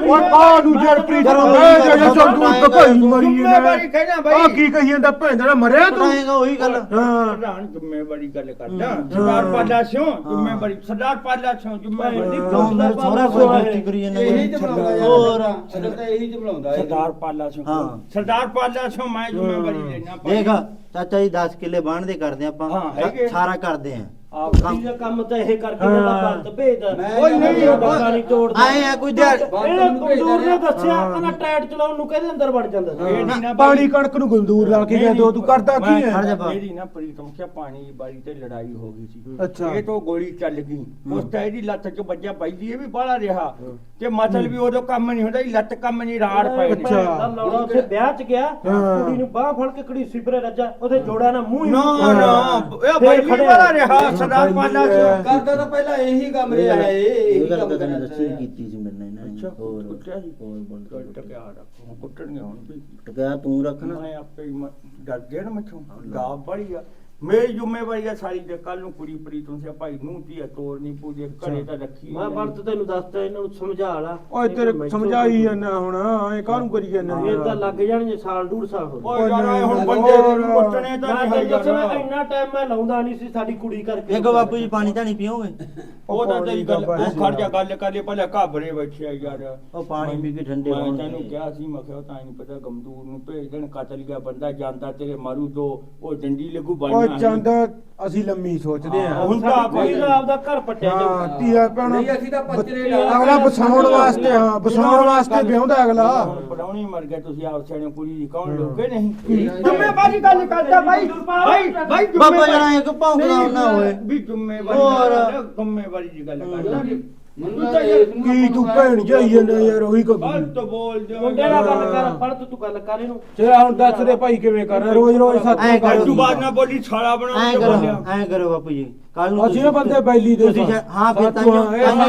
ਉਹ ਕਾ ਨੂੰ ਜੜ ਪ੍ਰੀਤ ਕਰੋ, ਮੈਂ ਜਿਹੜਾ ਕਰੋ, ਸੰਦੂਕ ਕਪਾਈ ਮਰੀ ਜ਼ਿੰਮੇਵਾਰੀ ਕਹਿਣਾ ਆ ਬਾਈ। ਕੀ ਕਹੀ ਜਾਂਦਾ ਭੈਣ ਦਾ ਮਰਿਆ ਤੂੰ? ਬਣਾਏਗਾ ਉਹੀ ਗੱਲ। ਹਾਂ। ਪ੍ਰਧਾਨ ਜ਼ਿੰਮੇਵਾਰੀ ਗੱਲ ਕਰਦਾ। ਸਰਦਾਰ ਪਾਲਾ ਸਿਓ ਜ਼ਿੰਮੇਵਾਰੀ ਸਰਦਾਰ ਪਾਲਾ ਸਿਓ ਜ਼ਿੰਮੇਵਾਰੀ ਕਿਉਂ ਮੇਰੇ ਸਹੁਰਾ ਕੋਈ ਗਲਤੀ ਕਰੀ ਜਾਂਦਾ ਇਹੀ ਤੇ ਬੁਲਾਉਂਦਾ ਯਾਰ। ਹੋਰ। ਅਸਲ ਤਾਂ ਇਹੀ ਤੇ ਬੁਲਾਉਂਦਾ ਏ। ਸਰਦਾਰ ਪਾਲਾ ਸਿਓ ਹਾਂ। ਸਰਦਾਰ ਪਾਲਾ ਸਿਓ ਮੈਂ ਜ਼ਿੰਮੇਵਾਰੀ ਲੈਣਾ ਦੇਖ ਚਾਚਾ ਜੀ 10 ਕਿੱਲੇ ਬਾਣਦੇ ਕਰਦੇ ਆਪਾਂ। ਹਾਂ, ਹੈਗੇ। ਸਾਰਾ ਕਰਦੇ ਆ। ਆਪ ਕੁੜੀ ਦਾ ਕੰਮ ਤਾਂ ਇਹ ਕਰਕੇ ਜਿਹੜਾ। ਬੰਤ ਭੇਜਦਾ ਓਏ ਨਹੀਂ, ਡੱਕਾ ਨਹੀਂ ਤੋੜਦਾ ਆਏ ਆ ਕੋਈ ਦਿਹਾੜ ਕਮਜ਼ੋਰ ਨੇ ਦੱਸਿਆ ਕਹਿੰਦਾ ਟਾਇਰ ਚਲਾਉਣ ਨੂੰ ਕਹਿੰਦੇ ਅੰਦਰ ਵੜ ਜਾਂਦਾ ਸੀ। ਪਾਣੀ ਕਣਕ ਨੂੰ ਗੰਦੂਰ ਲਾ ਕੇ ਗਿਆ ਦੋ ਤੂੰ ਕਰਦਾ ਕੀ ਹੈ। ਇਹਦੀ ਨਾ ਪ੍ਰੀਤਮ ਸਿਆ ਪਾਣੀ ਦੀ ਬਾਰੀ ਤੇ ਲੜਾਈ ਹੋ ਗਈ ਸੀ। ਇਹ ਤੋਂ ਗੋਲੀ ਚੱਲ ਗਈ। ਉਸ ਤਾਂ ਇਹਦੀ ਲੱਤ 'ਚ ਵੱਜਿਆ ਬਾਈ ਇਹ ਵੀ ਬਾਹਲਾ ਰਿਹਾ। ਤੇ ਮਤਲਬ ਵੀ ਉਦੋਂ ਕੰਮ ਨਹੀਂ ਹੁੰਦਾ ਇਹ ਲੱਤ ਕੰਮ ਨਹੀਂ ਰਾੜ ਪਏ ਨੇ। ਅੱਛਾ। ਲੌੜਾ ਉੱਥੇ ਵਿਆਹ ਚ ਗਿਆ। ਕੁੜੀ ਨੂੰ ਬਾਹ ਫੜ ਕੇ ਕੜੀ ਸਿਪਰੇ ਰੱਜਾ। ਉਹਦੇ ਜੋੜਾ ਨਾਲ ਮੂੰਹ ਹੀ ਨਾ। ਨਾ। ਇਹ ਬਾਈ। ਵਾਲਾ ਰਿਹਾ। ਸਰਦਾਰ ਪਾਲਾ ਕਰਦਾ ਤਾਂ ਪਹਿਲਾਂ ਇਹੀ ਕੰਮ ਰਿਹਾ ਹੈ ਇਹ ਇਹ ਗੱਲ ਕੰਮ ਤਾਂ ਤੈਨੂੰ ਦੱਸੀ। ਕੀਤੀ ਸੀ ਮੇਰੇ ਨਾਲ ਇਹਨਾਂ ਨੇ। ਅੱਛਾ ਹੋਰ ਕੁੱਟਿਆ ਜੀ। ਹੋਰ ਬੋਲ ਟਕਿਆ ਰੱਖੋ ਕੁੱਟਣਗੇ ਹੁਣ ਵੀ। ਟਕਿਆ ਤੂੰ ਰੱਖਣਾ ਮੈਂ ਆਪੇ ਡਰ ਗਿਆ ਨਾ ਮੈਥੋਂ। ਦਾ ਬੜੀ ਆ। ਮੇਰੀ ਜ਼ਿੰਮੇਵਾਰੀ ਆ ਸਾਰੀ ਤੇ ਕੱਲ ਨੂੰ ਕੁੜੀ ਪ੍ਰੀਤਮ ਸਿਆ ਭਾਈ ਨੂੰ ਧੀਆ ਤੋੜ ਨਹੀਂ ਪੂਜੇ ਘਰੇ ਤਾਂ ਰੱਖੀ ਮੈਂ ਬੰਤ ਤੈਨੂੰ ਦੱਸਦਾ ਇਹਨਾਂ ਨੂੰ ਸਮਝਾ ਲਾ। ਓਏ ਤੇਰੇ ਸਮਝਾਈ ਜਾਂਦਾ ਹੁਣ ਐ ਕਾਹਨੂੰ ਕਰੀ ਜਾਂਦਾ ਇਹ ਤਾਂ ਲੱਗ ਜਾਣਗੇ ਸਾਲ ਡੂਢ ਸਾਲ ਹੋ ਓਏ ਯਾਰ ਹੁਣ ਬੰਦੇ ਨੂੰ। ਕੁੱਟਣੇ ਤਾਂ ਨਹੀਂ ਹੈ ਇੰਨਾ ਟਾਈਮ ਮੈਂ ਲਾਉਂਦਾ ਨਹੀਂ ਸੀ ਸਾਡੀ ਕੁੜੀ ਕਰਕੇ। ਦੇਖੋ ਬਾਪੂ ਜੀ ਪਾਣੀ ਧਾਣੀ ਪੀਓਗੇ? ਉਹ ਤਾਂ ਤੇਰੀ ਗੱਲ ਉਹ ਖੜ ਜਾ ਗੱਲ ਕਰ ਲਈ ਪਹਿਲਾਂ ਘਾਬਰੇ ਬੈਠੇ ਆ ਯਾਰ। ਉਹ ਪਾਣੀ ਪੀ ਕੇ ਠੰਡੇ ਮੈਂ ਹੋਣਗੇ। ਤੈਨੂੰ ਕਿਹਾ ਸੀ ਮੈਂ ਕਿਹਾ ਤਾਂ ਨਹੀਂ ਪਤਾ ਗਮਦੂਰ ਨੂੰ ਭੇਜ ਦੇਣ ਕਤਲ ਗਿਆ ਬੰਦਾ ਜਾਂਦਾ ਤੇਰੇ ਮਾਰੂ ਦੋ ਉਹ ਡੰਡੀ ਲੱਗੂ ਓਏ ਚੰਦ ਅਸੀਂ ਲੰਮੀ ਸੋਚਦੇ ਹਾਂ, ਆ ਹੁਣ ਸਾਡੀ ਕੁੜੀ ਦਾ ਆਪਦਾ ਘਰ ਪੱਟਿਆ ਹਾਂ ਜਾਊਗਾ ਧੀਆ ਭੈਣ ਨਹੀਂ ਅਸੀਂ ਤਾਂ ਪੱਚਰੇ ਅਗਲਾ ਬਸਾਉਣ ਵਾਸਤੇ ਹਾਂ ਬਸਾਉਣ ਵਾਸਤੇ ਵਿਆਹੁੰਦਾ ਅਗਲਾ। ਪੜਾਉਣੀ ਮਰ ਗਿਆ ਤੁਸੀਂ ਆਪ ਸਿਆਣੇ ਕੁੜੀ ਦੀ ਕੌਣ ਲੋਕੇ ਨਹੀਂ? ਜ਼ਿੰਮੇਵਾਰੀ ਗੱਲ ਕਰਦਾ ਭਾਈ ਭਾਈ ਭਾਈ ਬਾਬਾ ਜਰਾ ਇੱਕ ਭੌਂਕਦਾ ਨਾ ਹੋਏ ਵੀ ਜ਼ਿੰਮੇਵਾਰੀ ਹੋਰ। ਨਾਲ ਜ਼ਿੰਮੇਵਾਰੀ ਦੀ ਗੱਲ ਕਰਦਾ ਮੈਨੂੰ ਤਾਂ ਯਾਰ ਕੀ ਤੂੰ ਭੈਣ ਜਾਈ ਜਾਂਦਾ ਯਾਰ ਉਹੀ ਕੋ ਗਲਤ ਬੋਲਦੇ ਹੋ ਮੁੰਡੇ ਨਾਲ ਗੱਲ ਕਰ ਫੜ ਤੂੰ ਤੂੰ ਗੱਲ ਕਰ ਇਹਨੂੰ। ਚਲ ਹੁਣ ਦੱਸ ਦੇ ਭਾਈ ਕਿਵੇਂ ਕਰਨਾ ਰੋਜ਼ ਰੋਜ਼ ਸੱਤ ਐਂ ਕਰੋ। ਤੋਂ। ਬਾਅਦ ਨਾ ਬੋਲੀ ਛਾਲਾ ਬਣਾ ਐਂ ਕੇ ਕਰੋ ਬੋਲਿਆ। ਐਂ ਕਰੋ ਬਾਪੂ ਜੀ ਕੱਲ ਨੂੰ ਅਸੀਂ ਬੰਦੇ ਬੈਲੀ ਦੇ ਤੁਸੀਂ ਸ਼ਾ- ਹਾਂ ਫਿਰ ਤਾਂ ਸਾਥੋਂ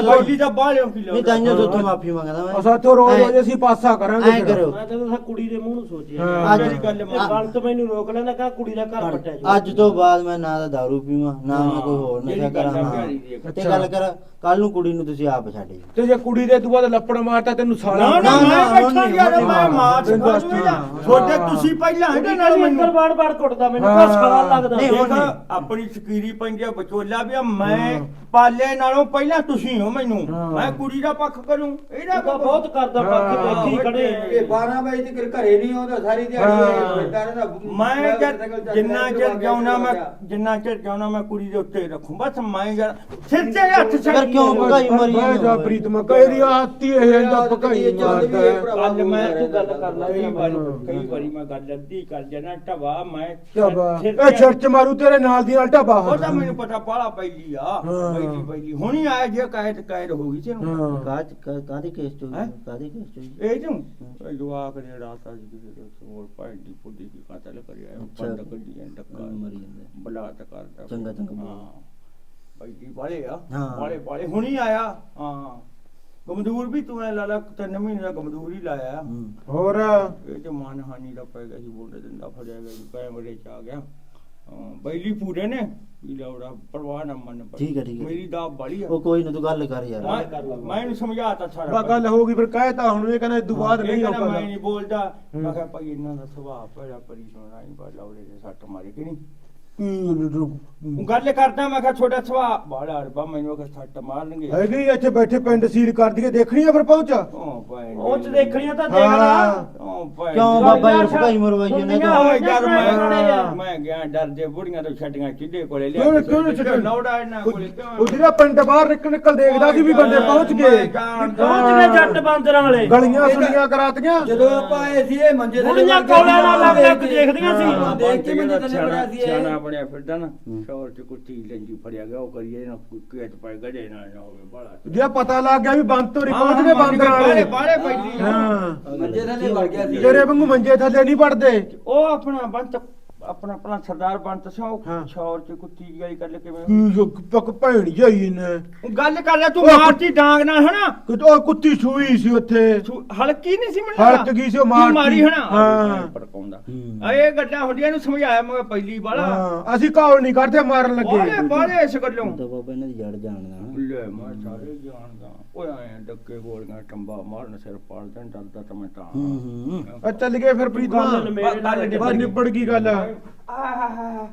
ਬੋਲੀ। ਤਾਂ ਬਾਹਲਿਓ ਕੀ ਨਹੀਂ ਤਾਂ ਲੋੜ ਤੋਂ ਮਾਫੀ ਮੰਗਦਾ ਮੈਂ। ਸਾਥੋਂ ਰੋਜ਼ ਰੋਜ਼ ਅਸੀਂ ਪਾਸਾ ਕਰਾਂਗੇ ਐਂ। ਕਰੋ। ਮੈਂ ਤਾਂ ਕੁੜੀ ਦੇ ਮੂੰਹ ਨੂੰ ਸੋਚਿਆ। ਅੱਜ ਮੇਰੀ ਗੱਲ। ਗੱਲ ਤੋਂ ਮੈਨੂੰ ਰੋਕ ਲੈਂਦਾ ਕਾ ਕੁੜੀ ਦਾ ਘਰ ਪਟਿਆ ਜੋ ਅੱਜ ਤੋਂ ਬਾਅਦ ਮੈਂ ਨਾ ਤਾਂ ਦਾਰੂ ਪੀਵਾਂ ਨਾ ਮੈਂ ਕੋਈ ਹੋਰ ਨਸ਼ਾ ਕਰਾਂ ਦੀ। ਤੇ ਗੱਲ ਕਰ ਕੱਲ ਨੂੰ ਕੁੜੀ ਨੂੰ ਤੁਸੀਂ ਆਪ ਛੱਡ ਜਾਓ। ਤੇ ਜੇ ਕੁੜੀ ਦੇ ਤੂੰ ਬਾਅਦ ਲੱਪੜ ਮਾਰਤਾ ਤੈਨੂੰ ਸਾਲਾ ਨਾ ਨਾ ਮੈਂ ਬੈਠਾ ਨਹੀਂ, ਯਾਰ ਮੈਂ ਮਾਰ ਤਾ। ਛੋਟੇ ਤੁਸੀਂ ਪਹਿਲਾਂ ਇਹਦੇ ਨਾਲ ਮੈਨੂੰ ਬਾੜ ਬਾੜ ਕੁੱਟਦਾ ਮੈਨੂੰ। ਕੋ ਸਾਲਾ ਲੱਗਦਾ। ਨਹੀਂ, ਹੁਣ ਆਪਣੀ ਸਕੀਰੀ ਪੈਂਦੀ ਆ ਵਿਚੋਲਾ ਵੀ ਮੈਂ ਪਾਲੇ ਨਾਲੋਂ ਪਹਿਲਾਂ ਤੁਸੀਂ ਹੋ ਮੈਨੂੰ। ਮੈਂ ਕੁੜੀ ਦਾ ਪੱਖ ਕਰੂੰ ਇਹਦਾ ਬਹੁਤ ਕਰਦਾ ਪੱਖ। ਦੇਖੀ ਖੜੇ। ਇਹ 12 ਵਜੇ ਤੱਕ ਘਰੇ ਨਹੀਂ ਆਉਂਦਾ ਸਾਰੀ ਦਿਹਾੜੀ ਬੈਠਾ ਰਹਿੰਦਾ। ਮੈਂ ਜਿੰਨਾ ਚਿਰ ਜਾਉਣਾ ਮੈਂ। ਜਿੰਨਾ ਚਿਰ ਜਾਉਣਾ ਮੈਂ ਕੁੜੀ ਦੇ ਉੱਤੇ ਰੱਖੂੰ। ਬਸ ਮੈਂ ਸਿਰ ਤੇ ਹੱਥ ਫਿਰ ਕਿਉਂ ਭਗਾਈ ਮਰੀ ਬਹਿ ਜਾ? ਪ੍ਰੀਤਮਾ ਕਹਿਰੀ ਆਤੀ ਇਹ ਇੰਦਾ ਪਕਾਈ ਮਾਰਦਾ ਹੈ। ਅੱਜ ਮੈਂ ਤੂੰ ਗੱਲ ਕਰ ਲੈ ਕਈ ਵਾਰੀ। ਕਈ ਵਾਰੀ ਮੈਂ ਗੱਲ ਅੱਧੀ ਕਰ ਜਾਣਾ ਢਵਾ ਮੈਂ ਇਹ ਤੇ- ਛੱਟ ਮਾਰੂ ਤੇਰੇ ਨਾਲ ਦੀ ਨਾਲ ਢਾਬਾ ਉਹ ਤਾਂ ਮੈਨੂੰ ਪਤਾ ਪਾਲਾ ਪੈਲੀ ਆ। ਪੈਲੀ ਪੈਲੀ ਹੁਣੀ ਆਇਆ ਜੇ ਕਾਇਦ ਕਾਇਦ ਹੋ ਗਈ ਸੀ ਨੂੰ ਹਾਂ ਕਾਜ ਕਾਦੇ ਕੇਸ ਚ ਹੈਂ? ਕਾਦੇ ਕੇਸ ਚ ਹੋਈ? ਇਹ ਜੂ ਇਹ ਜਵਾਕ ਨੇ ਰਾਤ ਅੱਜ ਕਿਸੇ ਦੇ ਹੋਰ ਭਾਈ ਦੀ ਪੁੱਡੀ ਦੀ ਕਾਤਲ ਕਰਿਆ। ਬੰਦ ਗੱਡੀਆਂ ਡੱਕਾ ਮਰੀ ਜਾਂਦੇ। ਬਲਾਤ ਕਰਦਾ ਚੰਗਾ, ਚੰਗਾ ਬੋਲ। ਹਾਂ ਪੈਲੀ ਵਾਲੇ ਆ। ਹਾਂ। ਵਾਲੇ ਵਾਲੇ ਹੁਣੀ ਆਇਆ। ਹਾਂ। ਗਮਦੂਰ ਵੀ ਤੂੰ ਐ ਲਾਲਾ ਤਿੰਨ ਮਹੀਨੇ ਦਾ ਗਮਦੂਰ ਹੀ ਲਾਇਆ। ਹੂੰ। ਹੋਰ? ਇਹ ਤੇ ਮਾਨਹਾਨੀ ਦਾ ਪੈ ਗਿਆ ਸੀ ਬੋਲਦੇ ਦਿੰਦਾ ਫੜਿਆ ਗਿਆ ਸੀ ਕੈਮਰੇ ਚ ਆ ਗਿਆ। ਹਾਂ ਬੈਲੀ ਪੂਰੇ ਨੇ। ਵੀ ਲੌੜਾ ਪਰਵਾਹ ਨਾ ਮੰਨ ਪਰ ਠੀਕ ਹੈ, ਠੀਕ ਹੈ। ਮੇਰੀ ਦਾ ਬਾਲੀ ਆ। ਉਹ ਕੋਈ ਨਾ ਤੂੰ ਗੱਲ ਕਰ ਯਾਰ। ਮੈਂ ਮੈਂ ਇਹਨੂੰ ਸਮਝਾਤਾ ਸਾਰਾ ਬਾ ਗੱਲ ਹੋ ਗਈ ਫਿਰ ਕਹਿਤਾ ਹੁਣ ਇਹ ਕਹਿੰਦਾ ਇਦੋਂ ਬਾਅਦ ਨਹੀਂ ਕਹਿੰਦਾ ਮੈਂ ਨਹੀਂ ਬੋਲਦਾ। ਹੂੰ। ਮੈਂ ਕਿਹਾ ਭਾਈ ਇਹਨਾਂ ਦਾ ਸੁਭਾਅ ਬੜਾ ਪਰੀ ਸੋਣਾ ਹੀ ਬਾ ਲੌੜੇ ਦੇ ਸੱਟ ਮਾਰੇ ਕਿ ਨਹੀਂ? ਗੱਲ ਕਰਦਾ ਮੈਂ ਕਿਹਾ ਛੋਟਾ ਸੁਭਾਅ ਬਾੜਾ ਅਰਬਾ ਮੈਨੂੰ ਕਿ ਸੱਟ ਮਾਰਨਗੇ। ਹੈਗੀ ਇੱਥੇ ਬੈਠੇ ਪਿੰਡ ਸੀਲ ਕਰ ਦਈਏ ਦੇਖਣੀ ਆ ਫਿਰ ਪਹੁੰਚ। ਉਹ ਭਾਈ ਉਹ ਚ ਦੇਖਣੀਆਂ ਤਾਂ ਦੇਖ ਹਾਂ। ਲਾ ਉਹ ਭਾਈ ਕਿਉਂ ਬਾਬਾ ਯਾਰ ਭਗਾਈ ਮਰਵਾਈ ਜਾਂਦੇ ਦੁਨੀਆ ਤੂੰ। ਹੋਏ ਓਏ ਯਾਰ ਹਾਂ। ਮੈਂ ਮੈਂ ਗਿਆ ਡਰਦੇ ਬੁੜੀਆਂ ਤੋਂ ਛੱਡੀਆਂ ਚਿੱਡੇ ਕੋਲੇ ਕਿਉਂ ਕਿਉਂ ਛੱਡਣ ਲੌੜਾ ਇਹਨਾਂ ਕੋਲੇ ਕਿਉਂ? ਉਹ ਜਿਹੜਾ ਪਿੰਡ ਬਾਹਰ ਨਿਕਲ ਨਿਕਲ ਦੇਖਦਾ ਸੀ ਵੀ ਬੰਦੇ ਪਹੁੰਚ ਗਏ। ਪਹੁੰਚ ਗਏ ਜੱਟ ਬਾਂਦਰਾਂ ਵਾਲੇ। ਗਲੀਆਂ ਸੁਲੀਆਂ ਕਰਾਤੀਆਂ। ਜਦੋਂ ਆਪਾਂ ਆਏ ਸੀ ਇਹ ਮੰਜੇ ਥੱਲੇ ਬੁੜੀਆਂ ਵੜ ਕੇ ਕੋਲਿਆਂ ਨਾਲ ਲੱਗ ਲੱਗ ਦੇਖ ਦੇਖਦੀਆਂ ਸੀ। ਹਾਂ, ਦੇਖ ਕੇ ਮੰਜੇ ਥੱਲੇ ਸੀ ਇਹ। ਬਣਿਆ ਫਿਰਦਾ ਨਾ ਸ਼ੌਰ ਚ ਕੁੱਤੀ ਲੰਜੀ ਫੜਿਆ ਗਿਆ ਉਹ ਕਰੀਏ ਨਾ ਕੁੱਕੇ ਚ ਪੈ ਗੜੇ ਨਾ ਨਾ ਹੋਵੇ ਬੜਾ ਜਿਹੜਾ ਪਤਾ ਲੱਗ ਗਿਆ ਵੀ ਬੰਦ ਤੋਂ ਪਹੁੰਚ ਗਏ ਬਾਂਦਰ ਬਾਲੇ ਵਾਲੇ। ਬਾਲੇ ਪੈਂਦੀ ਹਾਂ। ਮੰਜੇ ਥੱਲੇ ਵੜ ਗਿਆ ਸੀ। ਤੇਰੇ ਵਾਂਗੂ ਮੰਜੇ ਥੱਲੇ ਨਹੀਂ ਪੜਦੇ ਉਹ ਆਪਣਾ ਬੰਤ ਆਪਣਾ ਆਪਣਾ ਸਰਦਾਰ ਬੰਤ ਸਿੰਘ ਉਹ ਹਾਂ। ਚ ਕੁੱਤੀ ਦੀ ਗੱਲ ਕਰ ਲੈ ਕਿਵੇਂ ਕੀ ਜੋ ਪੱਕ ਭੈਣ ਜਾਈ ਨੇ ਉਹ ਗੱਲ ਕਰ ਲੈ ਤੂੰ ਉਹ ਮਾਰਤੀ ਡਾਂਗ ਨਾ ਹਨਾ ਕਿ ਉਹ ਕੁੱਤੀ ਛੂਈ ਸੀ ਉੱਥੇ ਹਲਕੀ ਨਹੀਂ ਸੀ ਮੈਨੂੰ ਹਲਕ ਗਈ ਸੀ ਉਹ ਮਾਰਤੀ। ਮਾਰੀ ਹਨਾ ਹਾਂ। ਪੜਕਾਉਂਦਾ ਹੂੰ। ਆ ਇਹ ਗੱਲਾਂ ਹੁੰਦੀਆਂ ਨੂੰ ਸਮਝਾਇਆ ਮੈਂ ਪਹਿਲੀ ਵਾਲਾ ਹਾਂ ਅਸੀਂ ਕਾਲ ਨਹੀਂ ਕਰਦੇ ਮਾਰਨ ਬਾਲੇ ਲੱਗੇ ਬਾਲੇ ਇਸ ਗੱਲੋਂ ਤਾਂ ਬਾਬਾ ਇਹਨਾਂ ਦੀ ਜੜ ਜਾਣਦਾ ਹਾਂ। ਲੈ ਮੈਂ ਸਾਰੇ ਜਾਣਦਾ ਓਏ ਆਏ ਡੱਕੇ ਗੋਲੀਆਂ ਟੰਬਾ ਮਾਰਨ ਸਿਰ ਪਾੜ ਦੇਣ ਡਰਦਾ ਤਾਂ ਮੈਂ ਤਾਂ ਹੂੰ ਹੂੰ ਆ ਚੱਲ ਗਏ ਫਿਰ ਪ੍ਰੀਤਮਾ ਗੱਲ ਨਿਬੇੜ ਨਾਲ ਬਸ ਨਿਬੜ ਗਈ ਗੱਲ ਆਹ